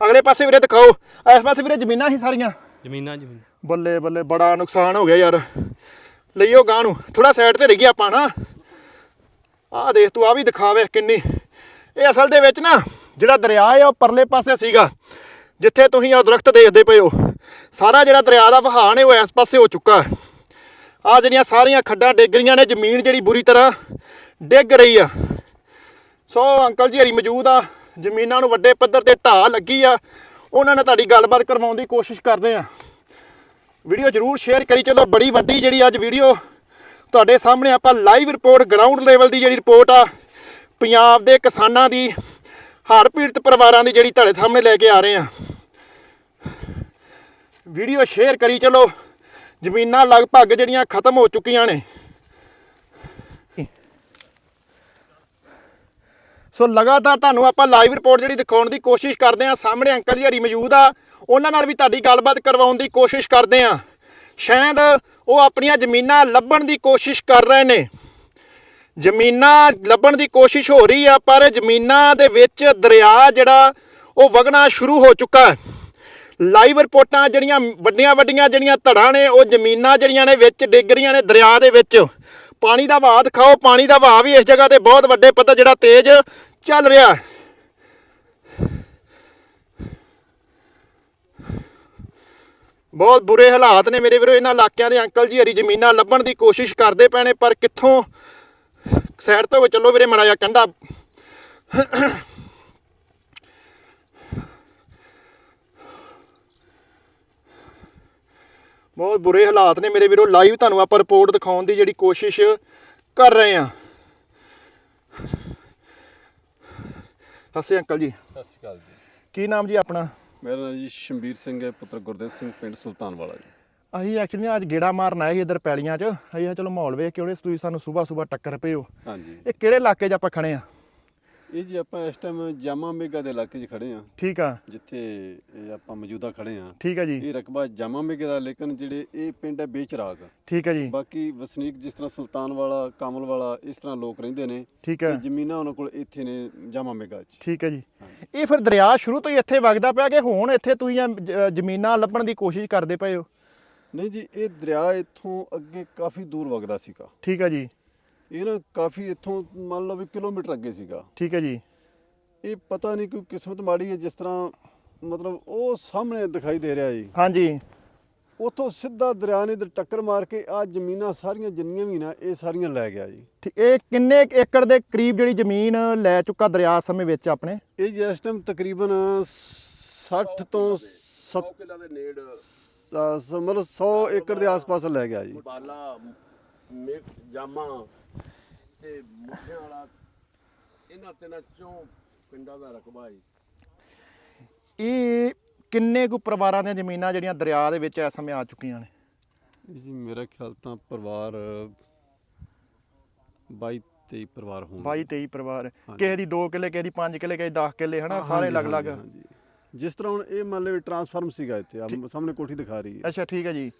ਅਗਲੇ ਪਾਸੇ ਵੀਰੇ ਦਿਖਾਓ। ਇਸ ਪਾਸੇ ਵੀਰੇ ਜ਼ਮੀਨਾਂ ਹੀ ਸਾਰੀਆਂ। ਜ਼ਮੀਨਾਂ ਜ਼ਮੀਨ। ਬੱਲੇ ਬੱਲੇ ਬੜਾ ਨੁਕਸਾਨ ਹੋ ਗਿਆ ਯਾਰ। ਲਈਓ ਗਾਂ ਨੂੰ। ਥੋੜਾ ਸਾਈਡ ਤੇ ਰਹਿ ਗਿਆ ਆਪਾਂ ਨਾ। ਆਹ ਦੇਖ ਤੂੰ ਆ ਵੀ ਦਿਖਾਵੇ ਕਿੰਨੀ। ਇਹ ਅਸਲ ਦੇ ਵਿੱਚ ਨਾ ਜਿਹੜਾ ਦਰਿਆ ਹੈ ਉਹ ਪਰਲੇ ਪਾਸੇ ਸੀਗਾ। ਜਿੱਥੇ ਤੁਸੀਂ ਉਹ ਦਰਖਤ ਦੇਖਦੇ ਪਏ ਹੋ। ਸਾਰਾ ਜਿਹੜਾ ਦਰਿਆ ਦਾ ਵਹਾਅ ਨੇ ਉਹ ਇਸ ਪਾਸੇ ਹੋ ਚੁੱਕਾ ਆ ਜਿਹੜੀਆਂ ਸਾਰੀਆਂ ਖੱਡਾਂ ਡਿੱਗ ਰਹੀਆਂ ਨੇ, ਜ਼ਮੀਨ ਜਿਹੜੀ ਬੁਰੀ ਤਰ੍ਹਾਂ ਡਿੱਗ ਰਹੀ ਆ। ਸੋ ਅੰਕਲ ਜੀ ਹਰੀ ਮੌਜੂਦ ਆ, ਜ਼ਮੀਨਾਂ ਨੂੰ ਵੱਡੇ ਪੱਧਰ ਤੇ ਢਾਹ ਲੱਗੀ ਆ। ਉਹਨਾਂ ਨਾਲ ਤੁਹਾਡੀ ਗੱਲਬਾਤ ਕਰਵਾਉਣ ਦੀ ਕੋਸ਼ਿਸ਼ ਕਰਦੇ ਆ। ਵੀਡੀਓ ਜਰੂਰ ਸ਼ੇਅਰ ਕਰੀ ਚਲੋ। ਬੜੀ ਵੱਡੀ ਜਿਹੜੀ ਅੱਜ ਵੀਡੀਓ ਤੁਹਾਡੇ ਸਾਹਮਣੇ ਆਪਾਂ ਲਾਈਵ ਰਿਪੋਰਟ ਗਰਾਊਂਡ ਲੈਵਲ ਦੀ ਜਿਹੜੀ ਰਿਪੋਰਟ ਆ, ਪੰਜਾਬ ਦੇ ਕਿਸਾਨਾਂ ਦੀ, ਹੜ੍ਹ ਪੀੜਤ ਪਰਿਵਾਰਾਂ ਦੀ ਜਿਹੜੀ ਤੁਹਾਡੇ ਸਾਹਮਣੇ ਲੈ ਕੇ ਆ ਰਹੇ ਆ। ਵੀਡੀਓ ਸ਼ੇਅਰ ਕਰੀ ਚਲੋ। ਜ਼ਮੀਨਾਂ ਲਗਭਗ ਜਿਹੜੀਆਂ ਖਤਮ ਹੋ ਚੁੱਕੀਆਂ ਨੇ। ਸੋ ਲਗਾਤਾਰ ਤੁਹਾਨੂੰ ਆਪਾਂ ਲਾਈਵ ਰਿਪੋਰਟ ਜਿਹੜੀ ਦਿਖਾਉਣ ਦੀ ਕੋਸ਼ਿਸ਼ ਕਰਦੇ ਆ ਸਾਹਮਣੇ ਅੰਕਲ ਜੀ ਹਰੀ ਮੌਜੂਦ ਆ। ਉਹਨਾਂ ਨਾਲ ਵੀ ਤੁਹਾਡੀ ਗੱਲਬਾਤ ਕਰਵਾਉਣ ਦੀ ਕੋਸ਼ਿਸ਼ ਕਰਦੇ ਆ ਸ਼ਾਇਦ ਉਹ ਆਪਣੀਆਂ ਜ਼ਮੀਨਾਂ ਲੱਭਣ ਦੀ ਕੋਸ਼ਿਸ਼ ਕਰ ਰਹੇ ਨੇ। ਜ਼ਮੀਨਾਂ ਲੱਭਣ ਦੀ ਕੋਸ਼ਿਸ਼ ਹੋ ਰਹੀ ਆ, ਪਰ ਜ਼ਮੀਨਾਂ ਦੇ ਵਿੱਚ ਦਰਿਆ ਜਿਹੜਾ ਉਹ ਵਗਣਾ ਸ਼ੁਰੂ ਹੋ ਚੁੱਕਾ ਹੈ। ਲਾਈਵ ਰਿਪੋਰਟਾਂ ਜਿਹੜੀਆਂ ਵੱਡੀਆਂ ਵੱਡੀਆਂ ਜਿਹੜੀਆਂ ਧੜਾਂ ਨੇ, ਉਹ ਜ਼ਮੀਨਾਂ ਜਿਹੜੀਆਂ ਨੇ ਵਿੱਚ ਡਿੱਗ ਰਹੀਆਂ ਨੇ ਦਰਿਆ ਦੇ ਵਿੱਚ। ਪਾਣੀ ਦਾ ਵਹਾਅ ਦਿਖਾਓ, ਪਾਣੀ ਦਾ ਵਹਾਅ ਵੀ ਇਸ ਜਗ੍ਹਾ ਤੇ ਬਹੁਤ ਵੱਡੇ ਪੱਧਰ ਜਿਹੜਾ ਤੇਜ਼ ਚੱਲ ਰਿਹਾ। ਬਹੁਤ ਬੁਰੇ ਹਾਲਾਤ ਨੇ ਮੇਰੇ ਵੀਰੋ, ਇਹਨਾਂ ਇਲਾਕਿਆਂ ਦੇ ਅੰਕਲ ਜੀ, ਹਰੀ ਜ਼ਮੀਨਾਂ ਲੱਭਣ ਦੀ ਕੋਸ਼ਿਸ਼ ਕਰਦੇ ਪਏ ਨੇ, ਪਰ ਕਿੱਥੋਂ? ਸਾਈਡ ਤੋਂ ਚੱਲੋ ਵੀਰੇ, ਮੜਾ ਜਾ ਕੰਡਾ। ਬਹੁਤ ਬੁਰੇ ਹਾਲਾਤ ਨੇ ਮੇਰੇ ਵੀਰੋ। ਲਾਈਵ ਤੁਹਾਨੂੰ ਆਪਾਂ ਰਿਪੋਰਟ ਦਿਖਾਉਣ ਦੀ ਜਿਹੜੀ ਕੋਸ਼ਿਸ਼ ਕਰ ਰਹੇ ਹਾਂ। ਹਸੇ ਅੰਕਲ ਜੀ। ਸਤਿ ਸ਼੍ਰੀ ਅਕਾਲ ਜੀ। ਕੀ ਨਾਮ ਜੀ ਆਪਣਾ? ਮੇਰਾ ਨਾਮ ਜੀ ਸ਼ੰਬੀਰ ਸਿੰਘ ਹੈ ਪੁੱਤਰ ਗੁਰਦੇਵ ਸਿੰਘ ਪਿੰਡ ਸੁਲਤਾਨ ਵਾਲਾ ਜੀ। ਅਸੀਂ ਐਕਚੁਅਲੀ ਅੱਜ ਗੇੜਾ ਮਾਰਨ ਆਏ ਸੀ ਇੱਧਰ ਪੈਲੀਆਂ 'ਚ। ਅਸੀਂ ਕਿਹਾ ਚਲੋ ਮਾਹੌਲ ਵੇਖ ਕੇ ਉਹਨੇ ਤੁਸੀਂ ਸਾਨੂੰ ਸਵੇਰ ਸਵੇਰ ਟੱਕਰ ਪਏ ਹੋ। ਹਾਂਜੀ। ਇਹ ਕਿਹੜੇ ਇਲਾਕੇ 'ਚ ਆਪਾਂ ਖੜੇ ਆ ਇਹ ਜੀ ਆਪਾਂ ਇਸ ਟਾਈਮ ਜਾਮਾ ਮੇਗਾ ਦੇ ਇਲਾਕੇ 'ਚ ਖੜੇ ਆ ਠੀਕ ਆ। ਜਿੱਥੇ ਇਹ ਆਪਾਂ ਮੌਜੂਦਾ ਖੜੇ ਆ ਠੀਕ ਆ ਜੀ। ਇਹ ਰਕਬਾ ਜਾਮਾ ਮੇਗੇ ਦਾ ਲੇਕਿਨ ਜਿਹੜੇ ਇਹ ਪਿੰਡ ਹੈ ਬੇਚਰਾਗ। ਠੀਕ ਆ ਜੀ। ਬਾਕੀ ਵਸਨੀਕ ਜਿਸ ਤਰ੍ਹਾਂ ਸੁਲਤਾਨ ਵਾਲਾ ਕਾਮਲ ਵਾਲਾ ਇਸ ਤਰ੍ਹਾਂ ਲੋਕ ਰਹਿੰਦੇ ਨੇ ਠੀਕ ਆ। ਤੇ ਜ਼ਮੀਨਾਂ ਉਹਨਾਂ ਕੋਲ ਇੱਥੇ ਨੇ ਜਾਮਾ ਮੇਗਾ 'ਚ। ਠੀਕ ਆ ਜੀ। ਇਹ ਫਿਰ ਦਰਿਆ ਸ਼ੁਰੂ ਤੋਂ ਹੀ ਇੱਥੇ ਵਗਦਾ ਪਿਆ ਕਿ ਹੁਣ ਇੱਥੇ ਤੁਸੀਂ ਜ਼ਮੀਨਾਂ ਲੱਭਣ ਦੀ ਕੋਸ਼ਿਸ਼ ਕਰਦੇ ਪਏ ਹੋ? ਨਹੀਂ ਜੀ ਇਹ ਦਰਿਆ ਇੱਥੋਂ ਅੱਗੇ ਕਾਫੀ ਦੂਰ ਵਗਦਾ ਸੀਗਾ। ਠੀਕ ਆ ਜੀ। ਇਹ ਨਾ ਕਾਫੀ ਇੱਥੋਂ ਮੰਨ ਲਓ ਵੀ ਕਿਲੋਮੀਟਰ ਅੱਗੇ ਸੀਗਾ। ਠੀਕ ਆ ਜੀ। ਇਹ ਪਤਾ ਨਹੀਂ ਕੋਈ ਕਿਸਮਤ ਮਾੜੀ ਹੈ ਜਿਸ ਤਰ੍ਹਾਂ ਮਤਲਬ ਉਹ ਸਾਹਮਣੇ ਦਿਖਾਈ ਦੇ ਰਿਹਾ ਜੀ। ਹਾਂਜੀ। ਉਥੋਂ ਸਿੱਧਾ ਦਰਿਆ ਨੇ ਇੱਧਰ ਟੱਕਰ ਮਾਰ ਕੇ ਆ ਜ਼ਮੀਨਾਂ ਸਾਰੀਆਂ ਜਿੰਨੀਆਂ ਵੀ ਨਾ ਇਹ ਸਾਰੀਆਂ ਲੈ ਗਿਆ ਜੀ। ਠੀਕ ਇਹ ਕਿੰਨੇ ਕੁ ਏਕੜ ਦੇ ਕਰੀਬ ਜਿਹੜੀ ਜ਼ਮੀਨ ਲੈ ਚੁੱਕਾ ਦਰਿਆ ਇਸ ਸਮੇਂ ਵਿੱਚ ਆਪਣੇ? ਇਹ ਜੀ ਇਸ ਟਾਈਮ ਤਕਰੀਬਨ 60 ਤੋਂ 70 ਕਿਲਾ ਦੇ ਨੇੜ ਮਤਲਬ 100 ਏਕੜ ਦੇ ਆਸ-ਪਾਸ ਲੈ ਗਿਆ ਜੀ। ਬਾਲਾ ਮੇਕ ਜਾਮਾ ਤੇ ਮੁੱਠਿਆਂ ਵਾਲਾ ਇਹਨਾਂ ਤਿੰਨਾਂ ਚੋਂ ਪਿੰਡਾਂ ਦਾ ਰਕਬਾ ਹੈ ਇਹ ਕਿੰਨੇ ਕੁ ਪਰਿਵਾਰਾਂ ਦੀਆਂ ਜ਼ਮੀਨਾਂ ਜਿਹੜੀਆਂ ਦਰਿਆ ਦੇ ਵਿੱਚ ਇਸ ਸਮੇਂ ਆ ਚੁੱਕੀਆਂ ਨੇ? ਜੀ ਮੇਰਾ ਖਿਆਲ ਤਾਂ ਪਰਿਵਾਰ 22 23 ਪਰਿਵਾਰ ਹੋਣਗੇ। 22 23 ਪਰਿਵਾਰ। ਕਿਸੇ ਦੀ 2 ਕਿੱਲੇ ਕਿਸੇ ਦੀ 5 ਕਿੱਲੇ ਕਿਸੇ ਦੀ 10 ਕਿੱਲੇ ਹਨਾ? ਸਾਰੇ ਅਲੱਗ-ਅਲੱਗ। ਜਿਸ ਤਰ੍ਹਾਂ ਹੁਣ ਇਹ ਮੰਨ ਲਓ ਟਰਾਂਸਫਾਰਮ ਸੀਗਾ ਇੱਥੇ ਸਾਹਮਣੇ ਕੋਠੀ ਦਿਖਾ ਰਹੀ ਹੈ। ਅੱਛਾ ਠੀਕ ਹੈ ਜੀ।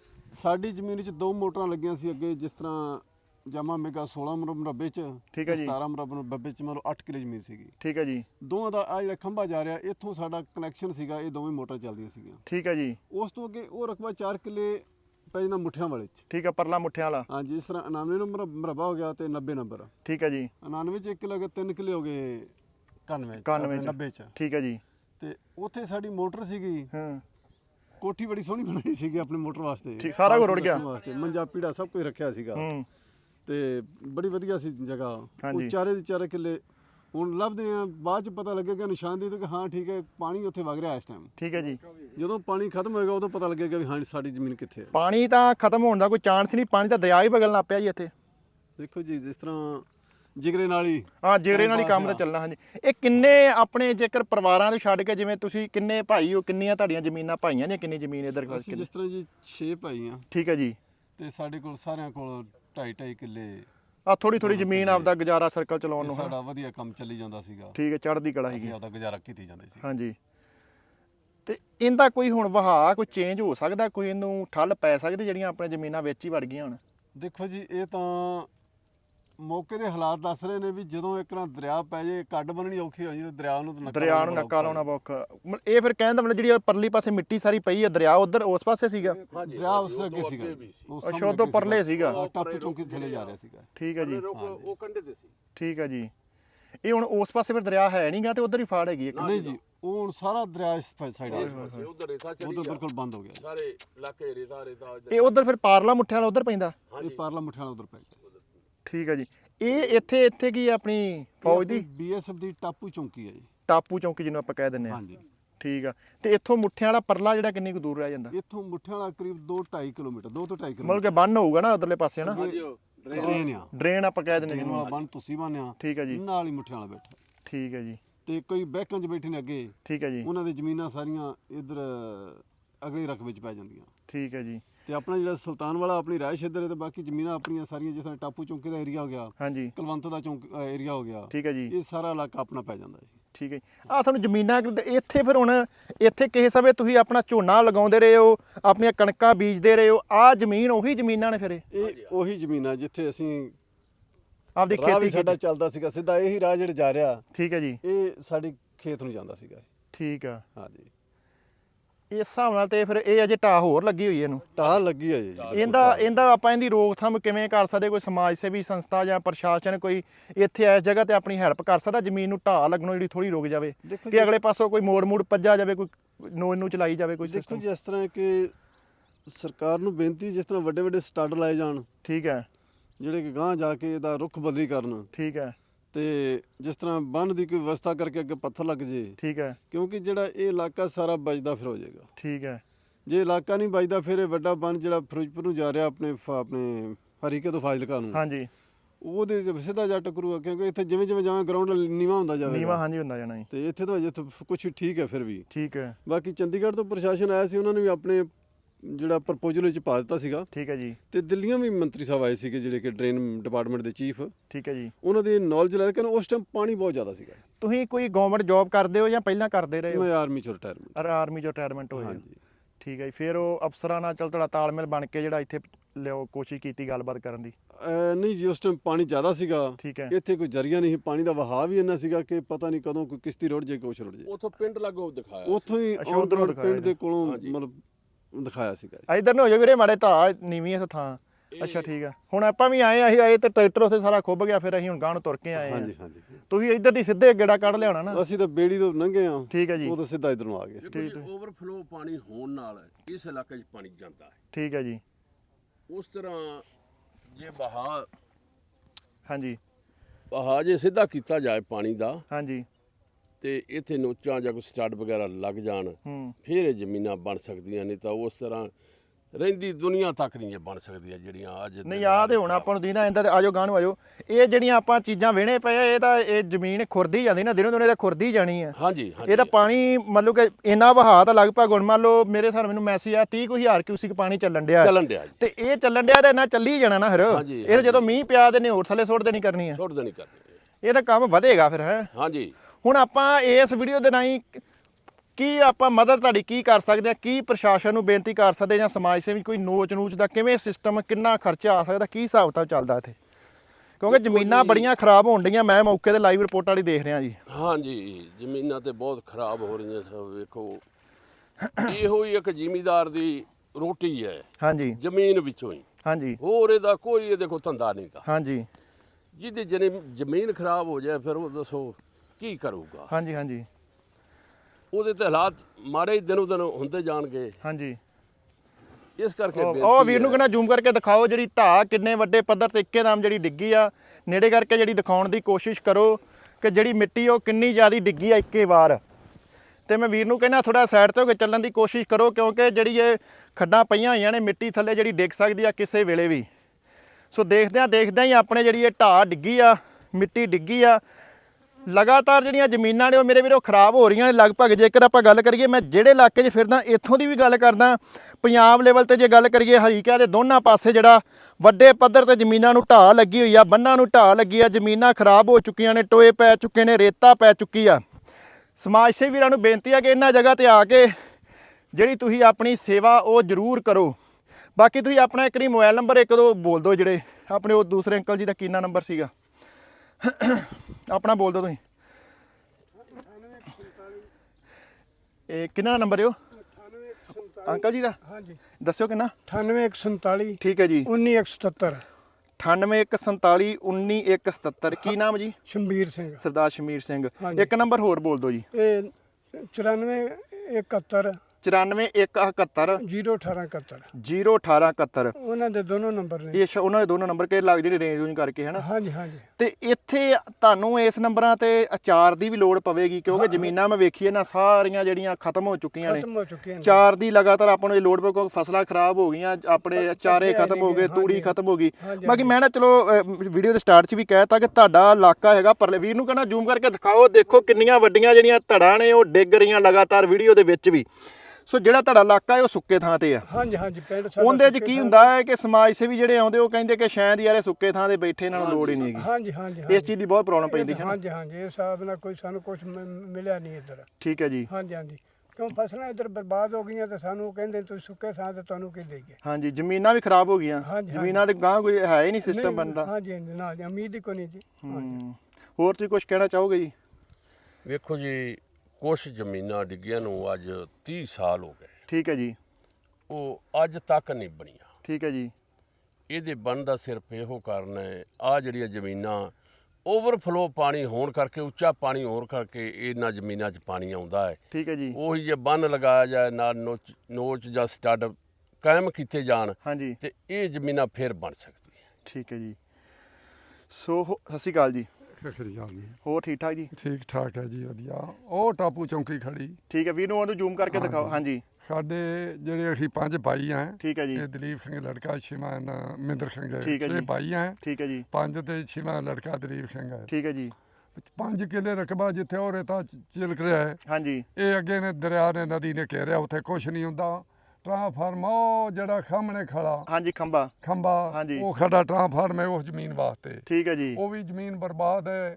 ਸਾਡੀ ਜ਼ਮੀਨ 'ਚ ਦੋ ਮੋਟਰਾਂ ਲੱਗੀਆਂ ਸੀ ਅੱਗੇ ਜਿਸ ਤਰ੍ਹਾਂ ਜਮਾ ਮੇਗਾ 16 ਮਰਬ 'ਚ ਠੀਕ ਹੈ ਜੀ। 17 ਮਰਬ 'ਚ ਮਤਲਬ 8 ਕਿਲੇ ਜ਼ਮੀਨ ਸੀਗੀ। ਠੀਕ ਹੈ ਜੀ। ਦੋਵਾਂ ਦਾ ਆ ਜਿਹੜਾ ਖੰਭਾ ਜਾ ਰਿਹਾ ਇੱਥੋਂ ਸਾਡਾ ਕਨੈਕਸ਼ਨ ਸੀਗਾ ਇਹ ਦੋਵੇਂ ਮੋਟਰ ਚੱਲਦੀਆਂ ਸੀਗੀਆਂ। ਠੀਕ ਹੈ ਜੀ। ਉਸ ਤੋਂ ਅੱਗੇ ਉਹ ਰਕਬਾ 4 ਕਿਲੇ ਪੈ ਜਾਂਦਾ ਮੁੱਠਿਆਂ ਵਾਲੇ 'ਚ। ਠੀਕ ਹੈ ਪਰਲਾ ਮੁੱਠਿਆਂ ਵਾਲਾ। ਹਾਂਜੀ ਇਸ ਤਰ੍ਹਾਂ 99 ਨੰਬਰ ਮਰਬਾ ਹੋ ਗਿਆ ਤੇ 90 ਨੰਬਰ। ਠੀਕ ਹੈ ਜੀ। 99 'ਚ 1 ਕਿਲੇ ਹੋ ਗਿਆ 3 ਕਿਲੇ ਹੋ ਗਏ 91 'ਚ, 91 ਆਪਣੇ ਚ। 90 'ਚ। ਠੀਕ ਹੈ ਜੀ। ਤੇ ਉੱਥੇ ਸਾਡੀ ਮੋਟਰ ਸੀਗੀ। ਹਾਂ। ਕੋਠੀ ਬੜੀ ਸੋਹਣੀ ਬਣਾਈ ਸੀਗੀ ਆਪਣੇ ਮੋਟਰ ਵਾਸਤੇ। ਠੀਕ, ਸਾਰਾ ਕੁਝ ਰੁੜ ਗਿਆ। ਮੰਜਾ ਪੀੜਾ ਸਭ ਕੁਝ ਰੱਖਿਆ ਸੀਗਾ। ਹੂੰ। ਤੇ ਬੜੀ ਵਧੀਆ ਸੀ ਜਗ੍ਹਾ। ਹਾਂਜੀ। ਉਹ ਚਾਰੇ ਦੇ ਚਾਰੇ ਕਿੱਲੇ। ਹੁਣ ਲੱਭਦੇ ਆ ਬਾਅਦ ਚ ਪਤਾ ਲੱਗੇਗਾ ਨਿਸ਼ਾਨਦੇਹੀ ਤੋਂ ਕਿ ਹਾਂ ਠੀਕ ਹੈ ਪਾਣੀ ਉੱਥੇ ਵਗ ਰਿਹਾ ਇਸ ਟਾਈਮ ਠੀਕ ਹੈ ਜੀ। ਜਦੋਂ ਪਾਣੀ ਖਤਮ ਹੋਏਗਾ ਉਦੋਂ ਪਤਾ ਲੱਗੇਗਾ ਵੀ ਹਾਂ ਸਾਡੀ ਜ਼ਮੀਨ ਕਿੱਥੇ ਹੈ। ਪਾਣੀ ਤਾਂ ਖਤਮ ਹੋਣ ਦਾ ਕੋਈ ਚਾਂਸ ਨਹੀਂ ਪਾਣੀ ਤਾਂ ਦਰਿਆ ਹੀ ਬਗਲਣਾ ਪਿਆ ਜੀ ਇੱਥੇ। ਦੇਖੋ ਜੀ ਜਿਸ ਤਰ੍ਹਾਂ ਜਿਗਰੇ ਨਾਲ ਹੀ ਹਾਂ ਜਿਗਰੇ ਨਾਲ ਹੀ ਕੰਮ ਤਾਂ ਚੱਲਣਾ ਹਾਂਜੀ। ਇਹ ਕਿੰਨੇ ਆਪਣੇ ਜੇਕਰ ਪਰਿਵਾਰਾਂ ਨੂੰ ਛੱਡ ਕੇ ਜਿਵੇਂ ਤੁਸੀਂ ਕਿੰਨੇ ਭਾਈ ਹੋ ਕਿੰਨੀਆਂ ਤੁਹਾਡੀਆਂ ਜ਼ਮੀਨਾਂ ਭਾਈਆਂ ਦੀਆਂ ਕਿੰਨੀ ਜ਼ਮੀਨ ਇਧਰ ਅਸੀਂ ਜਿਸ ਤਰ੍ਹਾਂ ਜੀ 6 ਭਾਈ ਆ ਠੀਕ ਹੈ ਜੀ। ਤੇ ਸਾਡੇ ਕੋਲ ਸਾਰਿਆਂ ਕੋਲ 2.5 2.5 ਕਿੱਲੇ ਆ ਥੋੜੀ ਥੋੜੀ ਜ਼ਮੀਨ ਆਪਦਾ ਗੁਜ਼ਾਰਾ ਸਰਕਲ ਚਲਾਉਣ ਨੂੰ ਸਾਡਾ ਵਧੀਆ ਕੰਮ ਚੱਲੀ ਜਾਂਦਾ ਸੀਗਾ। ਠੀਕ ਹੈ ਚੜ੍ਹਦੀ ਕਲਾ ਅਸੀਂ ਹੈਗੀ ਆਪਦਾ ਗੁਜ਼ਾਰਾ ਕੀਤੀ ਜਾਂਦੇ ਸੀ। ਹਾਂਜੀ। ਤੇ ਇਹਦਾ ਕੋਈ ਹੁਣ ਵਹਾ ਕੋਈ ਚੇਂਜ ਹੋ ਸਕਦਾ ਕੋਈ ਇਹਨੂੰ ਠੱਲ ਪੈ ਸਕਦੀ ਜਿਹੜੀਆਂ ਆਪਣੇ ਜ਼ਮੀਨਾਂ ਵਿੱਚ ਹੀ ਵੜ ਗਈਆਂ ਹੁਣ? ਦੇਖੋ ਜੀ ਇਹ ਤਾਂ ਮੌਕੇ ਦੇ ਹਾਲਾਤ ਦੱਸ ਰਹੇ ਨੇ ਵੀ ਜਦੋਂ ਇੱਕ ਨਾ ਦਰਿਆ ਪੈ ਜੇ ਕੱਢ ਬੰਨਣੀ ਔਖੀ ਹੋ ਜੀ ਤੇ ਦਰਿਆ ਨੂੰ ਤਾਂ ਨੱਕਾ ਦਰਿਆ ਨੂੰ ਨੱਕਾ ਲਾਉਣਾ ਮ- ਇਹ ਫਿਰ ਕਹਿਣ ਦਾ ਮਤਲਬ ਜਿਹੜੀ ਉਹ ਪਰਲੀ ਪਾਸੇ ਮਿੱਟੀ ਸਾਰੀ ਪਈ ਹੈ ਦਰਿਆ ਉਧਰ ਉਸ ਪਾਸੇ ਸੀਗਾ? ਦਰਿਆ ਉਸ ਅੱਗੇ ਸੀਗਾ। ਵੀ ਸੀ। ਉਹ ਅੱਛਾ, ਉਦੋਂ ਪਰਲੇ ਸੀਗਾ। ਹਾਂ, ਟਾਪੂ ਚੌਂਕੀ ਥੱਲੇ ਜਾ ਰਿਹਾ ਸੀਗਾ। ਠੀਕ ਹੈ ਜੀ। ਉਹ ਕੰਢੇ ਤੇ ਸੀ। ਠੀਕ ਹੈ ਜੀ। ਇਹ ਹੁਣ ਉਸ ਪਾਸੇ ਫਿਰ ਦਰਿਆ ਹੈ ਨਹੀਂਗਾ ਤੇ ਉਧਰ ਹੀ ਫਾੜ ਹੈਗੀ ਇੱਕ? ਨਹੀਂ ਜੀ ਉਹ ਹੁਣ ਸਾਰਾ ਦਰਿਆ ਇਸ ਸਾਈਡ ਆ ਗਿਆ। ਉਧਰ ਰੇਤਾ ਚਲੀ ਉਧਰ ਬਿਲਕੁਲ ਬੰਦ ਹੋ ਗਿਆ। ਸਾਰੇ ਇਲਾਕੇ ਰੇਤਾ ਰੇਤਾ। ਇਹ ਉਧਰ ਫਿਰ ਪਾਰਲਾ ਮੁੱਠਿਆਂ ਵਾਲਾ ਉਧਰ ਪੈਂਦਾ? ਇਹ ਪਾਰਲਾ ਮੁਠਿਆਣਾ ਉਧਰ ਪੈ ਗਿਆ। ਠੀਕ ਹੈ ਜੀ। ਇਹ ਇੱਥੇ ਇੱਥੇ ਕੀ ਆਪਣੀ ਫੌਜ ਦੀ? ਬੀਐਸਐਫ ਦੀ ਟਾਪੂ ਚੌਂਕੀ ਹੈ ਜੀ। ਟਾਪੂ ਚੌਂਕੀ ਜਿਹਨੂੰ ਆਪਾਂ ਕਹਿ ਦਿੰਦੇ ਆ। ਹਾਂਜੀ। ਠੀਕ ਆ। ਤੇ ਇੱਥੋਂ ਮੁੱਠਿਆਂ ਵਾਲਾ ਪਰਲਾ ਜਿਹੜਾ ਕਿੰਨੀ ਕੁ ਦੂਰ ਰਹਿ ਜਾਂਦਾ? ਇੱਥੋਂ ਮੁਠਿਆਣਾ ਕਰੀਬ 2 2.5 ਕਿਲੋਮੀਟਰ 2 ਤੋਂ 2.5 ਮਤਲਬ ਕਿਲੋਮੀਟਰ ਕਿ ਬੰਨ ਹੋਊਗਾ ਨਾ ਉਧਰਲੇ ਪਾਸੇ ਨਾ? ਹਾਂਜੀ। ਉਹ ਡਰੇਨ ਆ। ਡਰੇਨ ਆਪਾਂ ਕਹਿ ਦਿੰਦੇ ਜਿਹਨੂੰ। ਵਾਲਾ ਬੰਨ ਤੁਸੀਂ ਬੰਨਿਆ। ਠੀਕ ਹੈ ਜੀ। ਨਾਲ ਹੀ ਮੁਠਿਆਣਾ ਬੈਠਾ। ਠੀਕ ਹੈ ਜੀ। ਤੇ ਕੋਈ ਬੈਕਾਂ 'ਚ ਬੈਠੇ ਨੇ ਅੱਗੇ। ਠੀਕ ਹੈ ਜੀ। ਉਹਨਾਂ ਦੀ ਜ਼ਮੀਨਾਂ ਸਾਰੀਆਂ ਇਧਰ ਅਗਲੇ ਰਕਬੇ 'ਚ ਪੈ ਜਾਂਦੀਆਂ। ਠੀਕ ਹੈ ਜੀ। ਤੇ ਆਪਣਾ ਜਿਹੜਾ ਸੁਲਤਾਨ ਵਾਲਾ ਆਪਣੀ ਰਾਇਸ਼ ਇੱਧਰ ਹੈ ਤੇ ਬਾਕੀ ਜ਼ਮੀਨਾਂ ਆਪਣੀਆਂ ਸਾਰੀਆਂ ਜਿਸ ਤਰ੍ਹਾਂ ਟਾਪੂ ਚੌਂਕੀ ਦਾ ਏਰੀਆ ਹੋ ਗਿਆ ਹਾਂਜੀ। ਕਲਵੰਤ ਦਾ ਚੌਂਕ ਏਰੀਆ ਹੋ ਗਿਆ। ਠੀਕ ਹੈ ਜੀ। ਇਹ ਸਾਰਾ ਇਲਾਕਾ ਆਪਣਾ ਪੈ ਜਾਂਦਾ ਹੈ ਠੀਕ ਹੈ ਆ ਤੁਹਾਨੂੰ ਜ਼ਮੀਨਾਂ ਇੱਥੇ ਫਿਰ ਹੁਣ ਇੱਥੇ ਕਿਸੇ ਸਮੇਂ ਤੁਸੀਂ ਆਪਣਾ ਝੋਨਾ ਲਗਾਉਂਦੇ ਰਹੇ ਹੋ ਆਪਣੀਆਂ ਕਣਕਾਂ ਬੀਜਦੇ ਰਹੇ ਹੋ ਆ ਜ਼ਮੀਨ ਉਹੀ ਜ਼ਮੀਨਾਂ ਨੇ ਫਿਰ ਇਹ? ਉਹੀ ਜ਼ਮੀਨਾਂ ਜਿੱਥੇ ਅਸੀਂ ਆਪਦੀ ਖੇਤੀ ਸਾਡਾ ਚੱਲਦਾ ਸੀਗਾ ਸਿੱਧਾ ਇਹੀ ਰਾਹ ਜਿਹੜਾ ਜਾ ਰਿਹਾ ਠੀਕ ਹੈ ਜੀ। ਇਹ ਸਾਡੀ ਖੇਤ ਨੂੰ ਜਾਂਦਾ ਸੀਗਾ ਠੀਕ ਆ। ਹਾਂਜੀ। ਇਸ ਹਿਸਾਬ ਨਾਲ ਤੇ ਫਿਰ ਇਹ ਅਜੇ ਢਾਹ ਹੋਰ ਲੱਗੀ ਹੋਈ ਇਹਨੂੰ। ਢਾਹ ਲੱਗੀ ਹੋਈ ਹੈ ਜੀ ਇਹਦਾ ਇਹਦਾ ਆਪਾਂ ਇਹਦੀ ਰੋਕਥਾਮ ਕਿਵੇਂ ਕਰ ਸਕਦੇ? ਕੋਈ ਸਮਾਜ ਸੇਵੀ ਸੰਸਥਾ ਜਾਂ ਪ੍ਰਸ਼ਾਸਨ ਕੋਈ ਇੱਥੇ ਇਸ ਜਗ੍ਹਾ ਤੇ ਆਪਣੀ ਹੈਲਪ ਕਰ ਸਕਦਾ? ਜ਼ਮੀਨ ਨੂੰ ਢਾਹ ਲੱਗਣੋਂ ਜਿਹੜੀ ਥੋੜੀ ਰੁਕ ਜਾਵੇ ਤੇ ਅਗਲੇ ਪਾਸੋਂ ਕੋਈ ਮੋੜ ਮੂੜ ਪੱਜਾ ਜਾਵੇ ਕੋਈ ਨੋਨ ਨੂੰ ਚਲਾਈ ਜਾਵੇ ਕੋਈ ਦੇਖੋ ਸਿਸਟਮ ਜੀ ਇਸ ਤਰ੍ਹਾਂ ਕਿ ਸਰਕਾਰ ਨੂੰ ਬੇਨਤੀ ਜਿਸ ਤਰ੍ਹਾਂ ਵੱਡੇ ਵੱਡੇ ਸਟੱਡ ਲਾਏ ਜਾਣ ਠੀਕ ਹੈ। ਜਿਹੜੇ ਕਿ ਗਾਂਹ ਜਾ ਕੇ ਇਹਦਾ ਰੁੱਖ ਬਦਲੀ ਕਰਨ। ਠੀਕ ਹੈ। ਤੇ ਜਿਸ ਤਰ੍ਹਾਂ ਬੰਨ ਦੀ ਕੋਈ ਵਿਵਸਥਾ ਕਰਕੇ ਅੱਗੇ ਪੱਥਰ ਲੱਗ ਜੇ ਠੀਕ ਹੈ। ਕਿਉਂਕਿ ਜਿਹੜਾ ਇਹ ਇਲਾਕਾ ਸਾਰਾ ਬਜਦਾ ਫਿਰ ਹੋ ਜਾਏਗਾ। ਠੀਕ ਹੈ। ਜੇ ਇਲਾਕਾ ਨਹੀਂ ਬਜਦਾ ਫਿਰ ਇਹ ਵੱਡਾ ਬੰਨ ਜਿਹੜਾ ਫਿਰੋਜ਼ਪੁਰ ਨੂੰ ਜਾ ਰਿਹਾ ਆਪਣੇ ਫ- ਆਪਣੇ ਹਰੀਕੇ ਤੋਂ ਫਾਜ਼ਿਲਕਾ ਨੂੰ ਹਾਂਜੀ। ਉਹਦੇ ਤੇ ਸਿੱਧਾ ਜਾ ਟਕਰੂਗਾ ਕਿਉਂਕਿ ਇੱਥੇ ਜਿਵੇਂ ਜਿਵੇਂ ਜਾਵਾਂ ਗਰਾਊਂਡ ਨੀਵਾ ਹੁੰਦਾ ਨੀਵਾ ਜਾਵੇਗਾ ਹਾਂਜੀ ਹੁੰਦਾ ਜਾਣਾ ਜੀ। ਤੇ ਇੱਥੇ ਤਾਂ ਅਜੇ ਕੁਝ ਠੀਕ ਹੈ ਫਿਰ ਵੀ। ਠੀਕ ਹੈ। ਬਾਕੀ ਚੰਡੀਗੜ੍ਹ ਤੋਂ ਪ੍ਰਸ਼ਾਸਨ ਆਇਆ ਸੀ ਉਹਨਾਂ ਨੇ ਵੀ ਆਪਣੇ ਜਿਹੜਾ ਪ੍ਰਪੋਜ਼ਲ ਵਿੱਚ ਪਾ ਦਿੱਤਾ ਸੀਗਾ। ਠੀਕ ਹੈ ਜੀ। ਤੇ ਦਿੱਲੀੋਂ ਵੀ ਮੰਤਰੀ ਸਾਹਿਬ ਆਏ ਸੀਗੇ ਜਿਹੜੇ ਕਿ ਡਰੇਨ ਡਿਪਾਰਟਮੈਂਟ ਦੇ ਚੀਫ ਠੀਕ ਹੈ ਜੀ। ਉਹਨਾਂ ਦੀ ਨੌਲੇਜ ਲੈ ਕੇ ਉਸ ਟਾਈਮ ਪਾਣੀ ਬਹੁਤ ਜ਼ਿਆਦਾ ਸੀਗਾ। ਤੁਸੀਂ ਕੋਈ ਗਵਰਨਮੈਂਟ ਜੌਬ ਕਰਦੇ ਹੋ ਜਾਂ ਪਹਿਲਾਂ ਕਰਦੇ ਰਹੇ ਹੋ? ਮੈਂ ਆਰਮੀ ਚ ਰਿਟਾਇਰਮੈਂਟ ਅਰ ਆਰਮੀ ਚੋਂ ਰਿਟਾਇਰਮੈਂਟ ਹੋਏ ਹੋ। ਹਾਂਜੀ। ਠੀਕ ਹੈ ਜੀ ਫਿਰ ਉਹ ਅਫਸਰਾਂ ਨਾਲ ਚਲ ਤੁਹਾਡਾ ਤਾਲਮੇਲ ਬਣ ਕੇ ਜਿਹੜਾ ਇੱਥੇ ਲਿਓ ਕੋਸ਼ਿਸ਼ ਕੀਤੀ ਗੱਲਬਾਤ ਕਰਨ ਦੀ। ਨਹੀਂ ਜੀ ਉਸ ਟਾਈਮ ਪਾਣੀ ਜ਼ਿਆਦਾ ਸੀਗਾ। ਇੱਥੇ ਕੋਈ ਜ਼ਰੀਆ ਨਹੀਂ ਸੀ, ਪਾਣੀ ਦਾ ਵਹਾਅ ਵੀ ਇੰਨਾ ਸੀਗਾ ਕਿ ਪਤਾ ਨਹੀਂ ਕਦੋਂ ਕੋਈ ਕਿਸ਼ਤੀ ਰੁੜ ਜੇ ਕੁਛ ਰੁੜ ਜੇ। ਉਥੋਂ ਪਿੰਡ ਲੱਗੋ ਦਿਖਾਇਆ। ਉੱਥੋਂ ਹੀ ਪਿੰਡ ਦੇ ਕੋਲੋਂ। ਮਤਲਬ ਦਿਖਾਇਆ ਸੀਗਾ ਆ ਇਧਰ ਨੂੰ ਹੋ ਜਾ ਵੀਰੇ ਮਾੜੇ ਢਾਹ ਨੀਵੀਂ ਇਸ ਥਾਂ। ਅੱਛਾ ਠੀਕ ਆ। ਹੁਣ ਆਪਾਂ ਵੀ ਆਏ ਅਸੀਂ ਆਏ ਤੇ ਟਰੈਕਟਰ ਉੱਥੇ ਸਾਰਾ ਖੁੱਭ ਗਿਆ ਫਿਰ ਅਸੀਂ ਹੁਣ ਗਾਂ ਨੂੰ ਤੁਰ ਕੇ ਆਏ ਆ। ਹਾਂਜੀ ਹਾਂਜੀ। ਤੁਸੀਂ ਇੱਧਰ ਦੀ ਸਿੱਧੇ ਗੇੜਾ ਕੱਢ ਲਿਆਉਣਾ ਨਾ। ਅਸੀਂ ਤਾਂ ਬੇੜੀ ਤੋਂ ਲੰਘੇ ਆ। ਠੀਕ ਹੈ ਜੀ। ਉਹ ਤਾਂ ਸਿੱਧਾ ਇਧਰ ਨੂੰ ਆ ਗਏ ਸੀ। ਦੇਖੋ ਜੀ ਓਵਰਫਲੋ ਪਾਣੀ ਹੋਣ ਨਾਲ ਇਸ ਇਲਾਕੇ 'ਚ ਪਾਣੀ ਜਾਂਦਾ ਹੈ। ਠੀਕ ਹੈ ਜੀ। ਉਸ ਤਰ੍ਹਾਂ ਜੇ ਬਹਾ ਹਾਂਜੀ। ਬਹਾ ਜੇ ਸਿੱਧਾ ਕੀਤਾ ਜਾਏ ਪਾਣੀ ਦਾ ਹਾਂਜੀ। ਤੇ ਇੱਥੇ ਨੋਚਾਂ ਜਾਂ ਕੋਈ ਸਟੱਡ ਵਗੈਰਾ ਲੱਗ ਜਾਣ ਫਿਰ ਇਹ ਜ਼ਮੀਨਾਂ ਬਣ ਸਕਦੀਆਂ ਨਹੀਂ ਤਾਂ ਉਸ ਤਰ੍ਹਾਂ ਰਹਿੰਦੀ ਦੁਨੀਆ ਤੱਕ ਨਹੀਂ ਇਹ ਬਣ ਸਕਦੀਆਂ ਜਿਹੜੀਆਂ ਅੱਜ ਨਹੀਂ ਆ ਤੇ ਹੁਣ ਆਪਾਂ ਨੂੰ ਦੀਨਾ ਇੰਦਾ ਆਜੋ ਗਾਂ ਨੂੰ ਆਜੋ। ਇਹ ਜਿਹੜੀਆਂ ਆਪਾਂ ਚੀਜ਼ਾਂ ਵੇਣੇ ਪਏ ਆ ਇਹ ਤਾਂ ਇਹ ਜ਼ਮੀਨ ਖੁਰਦੀ ਜਾਂਦੀ ਨਾ ਦਿਨੋਂ ਦਿਨ ਇਹ ਤਾਂ ਖੁਰਦੀ ਜਾਣੀ ਆ। ਹਾਂਜੀ ਹਾਂਜੀ। ਇਹ ਤਾਂ ਪਾਣੀ ਮਤਲਬ ਕਿ ਇੰਨਾ ਵਹਾਅ ਤਾਂ ਲਗਭਗ ਹੁਣ ਮੰਨ ਲਓ ਮੇਰੇ ਹਿਸਾਬ ਮੈਨੂੰ ਮੈਸੇਜ ਆ 30 ਕੁ ਹਜ਼ਾਰ ਕਿਊਸਿਕ ਪਾਣੀ ਚੱਲਣ ਡਿਆ। ਚੱਲਣ ਡਿਆ ਜੀ। ਤੇ ਇਹ ਚੱਲਣ ਡਿਆ ਤਾਂ ਇੰਨਾ ਚੱਲੀ ਜਾਣਾ ਨਾ ਫਿਰ। ਹਾਂਜੀ, ਇਹ ਤਾਂ ਜਦੋਂ ਮੀਂਹ ਪਿਆ ਤੇ ਨਿਹੋਰ ਥੱਲੇ ਸੁੱਟ ਦੇਣੀ ਕਰਨੀ ਆ। ਛੋੜ ਦੇਣੀ ਕਰਨੀ ਇਹ ਤਾਂ ਕੰਮ ਵਧੇਗਾ ਫਿਰ ਹੈ। ਹਾਂਜੀ। ਹੁਣ ਆਪਾਂ ਇਸ ਵੀਡੀਓ ਦੇ ਰਾਹੀਂ ਕੀ ਆਪਾਂ ਮਦਦ ਤੁਹਾਡੀ ਕੀ ਕਰ ਸਕਦੇ ਆ ਕੀ ਪ੍ਰਸ਼ਾਸਨ ਨੂੰ ਬੇਨਤੀ ਕਰ ਸਕਦੇ ਜਾਂ ਸਮਾਜ ਸੇਵੀ ਕੋਈ ਨੋਚ ਨੂਚ ਦਾ ਕਿਵੇਂ ਸਿਸਟਮ ਕਿੰਨਾ ਖਰਚਾ ਆ ਸਕਦਾ? ਕੀ ਹਿਸਾਬ ਕਿਤਾਬ ਚੱਲਦਾ ਇੱਥੇ? ਕਿਉਂਕਿ ਜ਼ਮੀਨਾਂ ਬੜੀਆਂ ਖਰਾਬ ਹੋਣ ਡੀਆਂ ਮੈਂ ਮੌਕੇ ਤੇ ਲਾਈਵ ਰਿਪੋਰਟ ਵਾਲੀ ਦੇਖ ਰਿਹਾ ਜੀ। ਹਾਂਜੀ ਜ਼ਮੀਨਾਂ ਤੇ ਬਹੁਤ ਖਰਾਬ ਹੋ ਰਹੀਆਂ ਸਭ ਵੇਖੋ। ਇਹੋ ਹੀ ਇੱਕ ਜ਼ਿਮੀਦਾਰ ਦੀ ਰੋਟੀ ਹੈ ਹਾਂਜੀ। ਜ਼ਮੀਨ ਵਿੱਚੋਂ ਹੀ। ਹਾਂਜੀ। ਹੋਰ ਇਹਦਾ ਕੋਈ ਇਹਦੇ ਕੋਲ ਧੰਦਾ ਨਹੀਂ ਗਾ। ਹਾਂਜੀ। ਜਿਹਦੀ ਜਨੇ ਜ਼ਮੀਨ ਖਰਾਬ ਹੋ ਜਾਏ ਫਿਰ ਉਹ ਦੱਸੋ। ਕੀ ਕਰੂਗਾ? ਹਾਂਜੀ ਹਾਂਜੀ। ਉਹਦੇ ਤੇ ਹਾਲਾਤ ਮਾੜੇ ਦਿਨੋਂ ਦਿਨ ਹੁੰਦੇ ਜਾਣਗੇ। ਹਾਂਜੀ। ਇਸ ਕਰਕੇ ਉਹ- ਵੀਰ ਨੂੰ ਕਹਿੰਦਾ ਜ਼ੂਮ ਕਰਕੇ ਦਿਖਾਓ ਜਿਹੜੀ ਢਾਹ ਕਿੰਨੇ ਵੱਡੇ ਪੱਧਰ ਤੇ ਇੱਕੇਦਮ ਜਿਹੜੀ ਡਿੱਗੀ ਆ। ਨੇੜੇ ਕਰਕੇ ਜਿਹੜੀ ਦਿਖਾਉਣ ਦੀ ਕੋਸ਼ਿਸ਼ ਕਰੋ ਕਿ ਜਿਹੜੀ ਮਿੱਟੀ ਉਹ ਕਿੰਨੀ ਜ਼ਿਆਦੀ ਡਿੱਗੀ ਆ ਇੱਕੇ ਵਾਰ। ਤੇ ਮੈਂ ਵੀਰ ਨੂੰ ਕਹਿੰਦਾ ਥੋੜਾ ਸਾਈਡ ਤੇ ਹੋ ਕੇ ਚੱਲਣ ਦੀ ਕੋਸ਼ਿਸ਼ ਕਰੋ ਕਿਉਂਕਿ ਜਿਹੜੀ ਇਹ ਖੱਡਾਂ ਪਈਆਂ ਹੋਈਆਂ ਨੇ ਮਿੱਟੀ ਥੱਲੇ ਜਿਹੜੀ ਡਿੱਗ ਸਕਦੀ ਆ ਕਿਸੇ ਵੇਲੇ ਵੀ। ਸੋ ਦੇਖਦਿਆਂ ਦੇਖਦਿਆਂ ਹੀ ਆਪਣੇ ਜਿਹੜੀ ਇਹ ਢਾਹ ਡਿੱਗੀ ਆ ਮਿੱਟੀ ਡਿੱਗੀ ਆ ਲਗਾਤਾਰ ਜਿਹੜੀਆਂ ਜ਼ਮੀਨਾਂ ਨੇ ਉਹ ਮੇਰੇ ਵੀਰੋ ਖਰਾਬ ਹੋ ਰਹੀਆਂ ਨੇ। ਲਗਭਗ ਜੇਕਰ ਆਪਾਂ ਗੱਲ ਕਰੀਏ, ਮੈਂ ਜਿਹੜੇ ਇਲਾਕੇ 'ਚ ਫਿਰਦਾ, ਇੱਥੋਂ ਦੀ ਵੀ ਗੱਲ ਕਰਦਾ। ਪੰਜਾਬ ਲੈਵਲ ਤੇ ਜੇ ਗੱਲ ਕਰੀਏ, ਹਰੀਕਾ ਦੇ ਦੋਨਾਂ ਪਾਸੇ ਜਿਹੜਾ ਵੱਡੇ ਪੱਧਰ ਤੇ ਜ਼ਮੀਨਾਂ ਨੂੰ ਢਾਹ ਲੱਗੀ ਹੋਈ ਆ, ਬੰਨਾਂ ਨੂੰ ਢਾਹ ਲੱਗੀ ਆ, ਜ਼ਮੀਨਾਂ ਖਰਾਬ ਹੋ ਚੁੱਕੀਆਂ ਨੇ, ਟੋਏ ਪੈ ਚੁੱਕੇ ਨੇ, ਰੇਤਾ ਪੈ ਚੁੱਕੀ ਆ। ਸਮਾਜ ਸੇਵੀ ਵੀਰਾਂ ਨੂੰ ਬੇਨਤੀ ਆ ਕਿ ਇਹਨਾਂ ਜਗ੍ਹਾ ਤੇ ਆ ਕੇ ਜਿਹੜੀ ਤੁਸੀਂ ਆਪਣੀ ਸੇਵਾ, ਉਹ ਜ਼ਰੂਰ ਕਰੋ। ਬਾਕੀ ਤੁਸੀਂ ਆਪਣਾ ਇੱਕ ਨਹੀਂ ਮੋਬਾਈਲ ਨੰਬਰ ਇੱਕ ਦੋ ਬੋਲ ਦਿਓ ਜਿਹੜੇ। ਆਪਣੇ ਉਹ ਦੂਸਰੇ ਅੰਕਲ ਜੀ ਦਾ ਕਿੰਨਾ ਨੰਬਰ ਸੀਗਾ? ਆਪਣਾ ਬੋਲ ਦਿਓ ਤੁਸੀਂ। ਇਹ ਕਿੰਨਾ ਨੰਬਰ ਹੈ ਉਹ? ਅੰਕਲ ਜੀ ਦਾ? ਹਾਂਜੀ। ਦੱਸਿਓ ਕਿੰਨਾ? 9847 ਠੀਕ ਹੈ ਜੀ। 19177 9841191177 ਕੀ ਨਾਮ ਜੀ? ਸ਼ੰਬੀਰ ਸਿੰਘ। ਸਰਦਾਰ ਸ਼ਮੀਰ ਸਿੰਘ। ਇੱਕ ਨੰਬਰ ਹੋਰ ਬੋਲ ਦਿਓ ਜੀ। ਇਹ 94 71 94171 01871 01871 ਉਹਨਾਂ ਦੇ ਦੋਨੋਂ ਨੰਬਰ ਨੇ। ਇਹ ਉਹਨਾਂ ਦੇ ਦੋਨੋਂ ਨੰਬਰ ਕੇ ਲੱਗ ਜਿਹੜੀ ਰੇਂਜ ਰੂੰਜ ਕਰਕੇ ਹਨਾ? ਹਾਂਜੀ ਹਾਂਜੀ। ਤੇ ਇੱਥੇ ਤੁਹਾਨੂੰ ਇਸ ਨੰਬਰਾਂ ਤੇ ਅਚਾਰ ਦੀ ਵੀ ਲੋੜ ਪਵੇਗੀ ਕਿਉਂਕਿ ਜ਼ਮੀਨਾਂ ਮੈਂ ਵੇਖੀਏ ਨਾ ਸਾਰੀਆਂ ਜਿਹੜੀਆਂ ਖਤਮ ਹੋ ਚੁੱਕੀਆਂ ਨੇ। ਖਤਮ ਹੋ ਚੁੱਕੇ ਨੇ। ਚਾਰ ਦੀ ਲਗਾਤਾਰ ਆਪਾਂ ਨੂੰ ਇਹ ਲੋੜ ਪਵੇ ਕਿਉਂਕਿ ਫਸਲਾਂ ਖਰਾਬ ਹੋ ਗਈਆਂ ਆਪਣੇ ਚਾਰੇ ਖਤਮ ਹੋ ਗਏ ਤੂੜੀ ਖਤਮ ਹੋ ਗਈ। ਬਾਕੀ ਮੈਂ ਨਾ ਚਲੋ ਵੀਡੀਓ ਦੇ ਸਟਾਰਟ 'ਚ ਵੀ ਕਹਿਤਾ ਕਿ ਤੁਹਾਡਾ ਇਲਾਕਾ ਹੈਗਾ ਪਰਲੇ ਵੀਰ ਨੂੰ ਕਹਿੰਦਾ ਜ਼ੂਮ ਕਰਕੇ ਦਿਖਾਓ ਦੇਖੋ ਕਿੰਨੀਆਂ ਵੱਡੀਆਂ ਜਿਹੜੀਆਂ ਧੜਾਂ ਨੇ ਉਹ ਡਿੱਗ ਰਹੀਆਂ ਲਗਾਤਾਰ ਵੀਡੀਓ ਦੇ ਵਿੱਚ ਵੀ। ਸੋ ਜਿਹੜਾ ਤੁਹਾਡਾ ਇਲਾਕਾ ਹੈ ਉਹ ਸੁੱਕੇ ਥਾਂ ਤੇ ਆ ਹਾਂਜੀ ਹਾਂਜੀ ਪਿੰਡ ਸਾਡਾ ਉਹਦੇ 'ਚ ਕੀ ਹੁੰਦਾ ਹੈ ਕਿ ਸਮਾਜ ਸੇਵੀ ਜਿਹੜੇ ਆਉਂਦੇ ਉਹ ਕਹਿੰਦੇ ਕਿ ਸ਼ਾਇਦ ਯਾਰ ਸੁੱਕੇ ਥਾਂ ਤੇ ਬੈਠੇ ਇਹਨਾਂ ਨੂੰ ਲੋੜ ਹੀ ਨਹੀਂ ਹੈਗੀ। ਹਾਂਜੀ ਹਾਂਜੀ ਇਸ ਚੀਜ਼ ਦੀ ਬਹੁਤ ਪ੍ਰੋਬਲਮ ਪੈਂਦੀ ਹੈ ਨਾ। ਹਾਂਜੀ ਹਾਂਜੀ ਇਸ ਹਿਸਾਬ ਨਾਲ ਕੋਈ ਸਾਨੂੰ ਕੁਝ ਮਿਲਿਆ ਨਹੀਂ ਇੱਧਰ। ਠੀਕ ਹੈ ਜੀ। ਹਾਂਜੀ ਹਾਂਜੀ। ਕਿਉਂ ਫਸਲਾਂ ਇੱਧਰ ਬਰਬਾਦ ਹੋ ਗਈਆਂ ਤੇ ਸਾਨੂੰ ਕਹਿੰਦੇ ਤੁਸੀਂ ਸੁੱਕੇ ਥਾਂ ਤੇ ਤੁਹਾਨੂੰ ਕੀ ਦੇਈਏ? ਹਾਂਜੀ ਜ਼ਮੀਨਾਂ ਵੀ ਖਰਾਬ ਹੋ ਗਈਆਂ। ਹਾਂਜੀ, ਜ਼ਮੀਨਾਂ ਦੇ ਗਾਂ ਕੋਈ ਹੈ ਹੀ ਨਹੀਂ ਸਿਸਟਮ ਨਹੀਂ, ਬਣਦਾ। ਹਾਂਜੀ ਹਾਂਜੀ ਨਾ ਜੀ, ਉਮੀਦ ਹੀ ਕੋਈ ਨਹੀਂ ਜੀ। ਹੋਰ ਤੁਸੀਂ ਕੁਝ ਕਹਿਣਾ ਚਾਹੋਗੇ ਜੀ? ਵੇਖੋ ਜੀ ਕੁਛ ਜ਼ਮੀਨਾਂ ਡਿੱਗੀਆਂ ਨੂੰ ਅੱਜ 30 ਸਾਲ ਹੋ ਗਏ। ਠੀਕ ਹੈ ਜੀ। ਉਹ ਅੱਜ ਤੱਕ ਨਹੀਂ ਬਣੀਆਂ। ਠੀਕ ਹੈ ਜੀ। ਇਹਦੇ ਬਣਨ ਦਾ ਸਿਰਫ ਇਹੋ ਕਾਰਨ ਹੈ ਆ ਜਿਹੜੀਆਂ ਜ਼ਮੀਨਾਂ ਓਵਰਫਲੋ ਪਾਣੀ ਹੋਣ ਕਰਕੇ ਉੱਚਾ ਪਾਣੀ ਹੋਣ ਕਰਕੇ ਇਹਨਾਂ ਜ਼ਮੀਨਾਂ 'ਚ ਪਾਣੀ ਆਉਂਦਾ ਹੈ। ਠੀਕ ਹੈ ਜੀ। ਉਹੀ ਜੇ ਬੰਨ ਲਗਾਇਆ ਜਾਏ ਨਾਲ ਨੋਚ ਨੋਚ ਜਾਂ ਸਟੱਡ ਕਾਇਮ ਕੀਤੇ ਜਾਣ ਹਾਂਜੀ। ਤੇ ਇਹ ਜ਼ਮੀਨਾਂ ਫਿਰ ਬਣ ਸਕਦੀਆਂ। ਠੀਕ ਹੈ ਜੀ। ਸੋ ਸਤਿ ਸ਼੍ਰੀ ਅਕਾਲ ਜੀ। ਸ਼ੁਕਰੀਆ ਜੀ ਹੋਰ ਠੀਕ ਠਾਕ ਜੀ? ਠੀਕ ਠਾਕ ਹੈ ਜੀ ਵਧੀਆ। ਉਹ ਟਾਪੂ ਚੌਂਕੀ ਖੜੀ। ਠੀਕ ਹੈ ਵੀਰ ਨੂੰ ਉਹਨੂੰ ਜ਼ੂਮ ਕਰਕੇ ਦਿਖਾਓ। ਹਾਂਜੀ। ਸਾਡੇ ਜਿਹੜੇ ਅਸੀਂ ਪੰਜ ਭਾਈ ਆ ਠੀਕ ਹੈ ਜੀ। ਇਹ ਦਲੀਪ ਸਿੰਘ ਲੜਕਾ ਛੇਵਾਂ ਨਾਂ ਮਹਿੰਦਰ ਸਿੰਘ ਹੈ। ਹੈ ਜੀ। ਭਾਈ ਆ। ਠੀਕ ਹੈ ਜੀ। ਪੰਜ ਤੇ ਛੇਵਾਂ ਲੜਕਾ ਦਲੀਪ ਸਿੰਘ ਹੈ। ਠੀਕ ਹੈ ਜੀ। ਪੰਜ ਕਿਲੇ ਰਕਬਾ ਜਿੱਥੇ ਉਹ ਰੇਤਾ ਚਿਲਕ ਰਿਹਾ ਹੈ ਹਾਂਜੀ। ਇਹ ਅੱਗੇ ਨੇ ਦਰਿਆ ਨੇ ਨਦੀ ਨੇ ਘੇਰਿਆ ਉੱਥੇ ਕੁਛ ਨਹੀਂ ਹੁੰਦਾ। ਟ੍ਰਾਂਸਫਾਰਮ ਉਹ ਜਿਹੜਾ ਸਾਹਮਣੇ ਖੜਾ। ਹਾਂਜੀ ਖੰਬਾ ਹਾਂਜੀ। ਉਹ ਖੜਾ ਟ੍ਰਾਂਸਫਾਰਮ ਹੈ ਉਸ ਜ਼ਮੀਨ ਵਾਸਤੇ। ਠੀਕ ਹੈ ਜੀ। ਉਹ ਵੀ ਜ਼ਮੀਨ ਬਰਬਾਦ ਹੈ।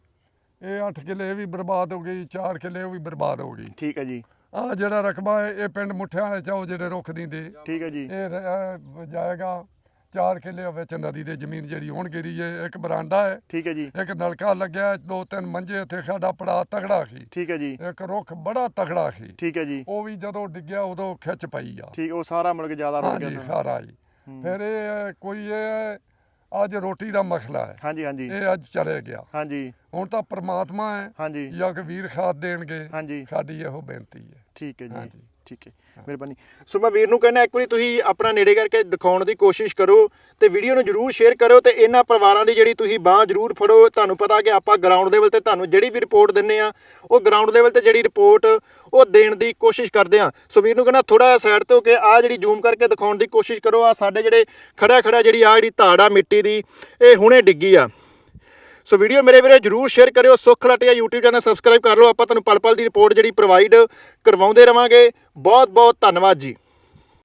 ਇਹ 8 ਕਿੱਲੇ ਇਹ ਵੀ ਬਰਬਾਦ ਹੋ ਗਈ 4 ਕਿੱਲੇ ਉਹ ਵੀ ਬਰਬਾਦ ਹੋ ਗਈ। ਠੀਕ ਹੈ ਜੀ। ਆ ਜਿਹੜਾ ਰਕਬਾ ਹੈ ਇਹ ਪਿੰਡ ਮੁੱਠਿਆਂ ਵਾਲੇ ਚਾਹੋ ਜਿਹੜੇ ਰੁੱਖ ਦੀ ਦੇ ਠੀਕ ਹੈ ਜੀ। ਇਹ ਰ- ਅਹ ਜਾਏਗਾ। 4 ਕਿੱਲੇ ਵਿੱਚ ਨਦੀ ਦੇ ਜ਼ਮੀਨ ਜਿਹੜੀ ਹੁਣ ਗਿਰੀ ਹੈ ਇੱਕ ਬਰਾਂਡਾ ਹੈ ਠੀਕ ਹੈ ਜੀ। ਇੱਕ ਨਲਕਾ ਲੱਗਿਆ ਦੋ ਤਿੰਨ ਮੰਜੇ ਇੱਥੇ ਸਾਡਾ ਪੜਾ ਤਗੜਾ ਸੀ। ਠੀਕ ਹੈ ਜੀ। ਇੱਕ ਰੁੱਖ ਬੜਾ ਤਗੜਾ ਸੀ। ਠੀਕ ਹੈ ਜੀ। ਉਹ ਵੀ ਜਦੋਂ ਡਿੱਗਿਆ ਉਦੋਂ ਖਿੱਚ ਪਈ ਆ। ਠੀਕ ਉਹ ਸਾਰਾ ਮੁੜ ਕੇ ਜ਼ਿਆਦਾ ਰੁਕ ਗਿਆ ਸੀ। ਖਾਰਾ ਜੀ। ਫਿਰ ਇਹ ਕੋਈ ਇਹ ਅੱਜ ਰੋਟੀ ਦਾ ਮਸਲਾ ਹੈ ਹਾਂਜੀ ਹਾਂਜੀ। ਇਹ ਅੱਜ ਚਲੇ ਗਿਆ। ਹਾਂਜੀ। ਹੁਣ ਤਾਂ ਪ੍ਰਮਾਤਮਾ ਹੈ ਹਾਂਜੀ। ਜਾਂ ਕਿ ਵੀਰ ਖਾਦ ਦੇਣਗੇ। ਹਾਂਜੀ। ਸਾਡੀ ਇਹੋ ਬੇਨਤੀ ਹੈ ਠੀਕ ਹੈ ਜੀ। ਹਾਂਜੀ। ਠੀਕ ਹੈ, ਮਿਹਰਬਾਨੀ। ਸੋ ਮੈਂ ਵੀਰ ਨੂੰ ਕਹਿੰਦਾ, ਇੱਕ ਵਾਰੀ ਤੁਸੀਂ ਆਪਣਾ ਨੇੜੇ ਕਰਕੇ ਦਿਖਾਉਣ ਦੀ ਕੋਸ਼ਿਸ਼ ਕਰੋ ਤੇ ਵੀਡੀਓ ਨੂੰ ਜਰੂਰ ਸ਼ੇਅਰ ਕਰੋ ਤੇ ਇਹਨਾਂ ਪਰਿਵਾਰਾਂ ਦੀ ਜਿਹੜੀ ਤੁਸੀਂ ਬਾਹ ਜਰੂਰ ਫੜੋ। ਤੁਹਾਨੂੰ ਪਤਾ ਕਿ ਆਪਾਂ ਗਰਾਊਂਡ ਲੈਵਲ ਤੇ ਤੁਹਾਨੂੰ ਜਿਹੜੀ ਵੀ ਰਿਪੋਰਟ ਦਿੰਨੇ ਆ, ਉਹ ਗਰਾਊਂਡ ਲੈਵਲ ਤੇ ਜਿਹੜੀ ਰਿਪੋਰਟ ਉਹ ਦੇਣ ਦੀ ਕੋਸ਼ਿਸ਼ ਕਰਦੇ ਆ। ਸੋ ਵੀਰ ਨੂੰ ਕਹਿੰਦਾ ਥੋੜਾ ਜਿਹਾ ਸਾਈਡ ਤੋਂ ਕਿ ਆ ਜਿਹੜੀ ਜ਼ੂਮ ਕਰਕੇ ਦਿਖਾਉਣ ਦੀ ਕੋਸ਼ਿਸ਼ ਕਰੋ, ਆ ਸਾਡੇ ਜਿਹੜੇ ਖੜਾ ਖੜਾ ਜਿਹੜੀ ਆ ਜਿਹੜੀ ਧਾੜ ਆ ਮਿੱਟੀ ਦੀ, ਇਹ ਹੁਣੇ ਡਿੱਗੀ ਆ। ਸੋ ਵੀਡੀਓ ਮੇਰੇ ਵੀਰੇ ਜਰੂਰ ਸ਼ੇਅਰ ਕਰਿਓ, ਸੁੱਖ ਲਟਿਆ YouTube ਚੈਨਲ ਸਬਸਕ੍ਰਾਈਬ ਕਰ ਲਓ। ਆਪਾਂ ਤੁਹਾਨੂੰ ਪਲ ਪਲ ਦੀ ਰਿਪੋਰਟ ਜਿਹੜੀ ਪ੍ਰੋਵਾਈਡ ਕਰਵਾਉਂਦੇ ਰਵਾਂਗੇ। ਬਹੁਤ ਬਹੁਤ ਧੰਨਵਾਦ ਜੀ।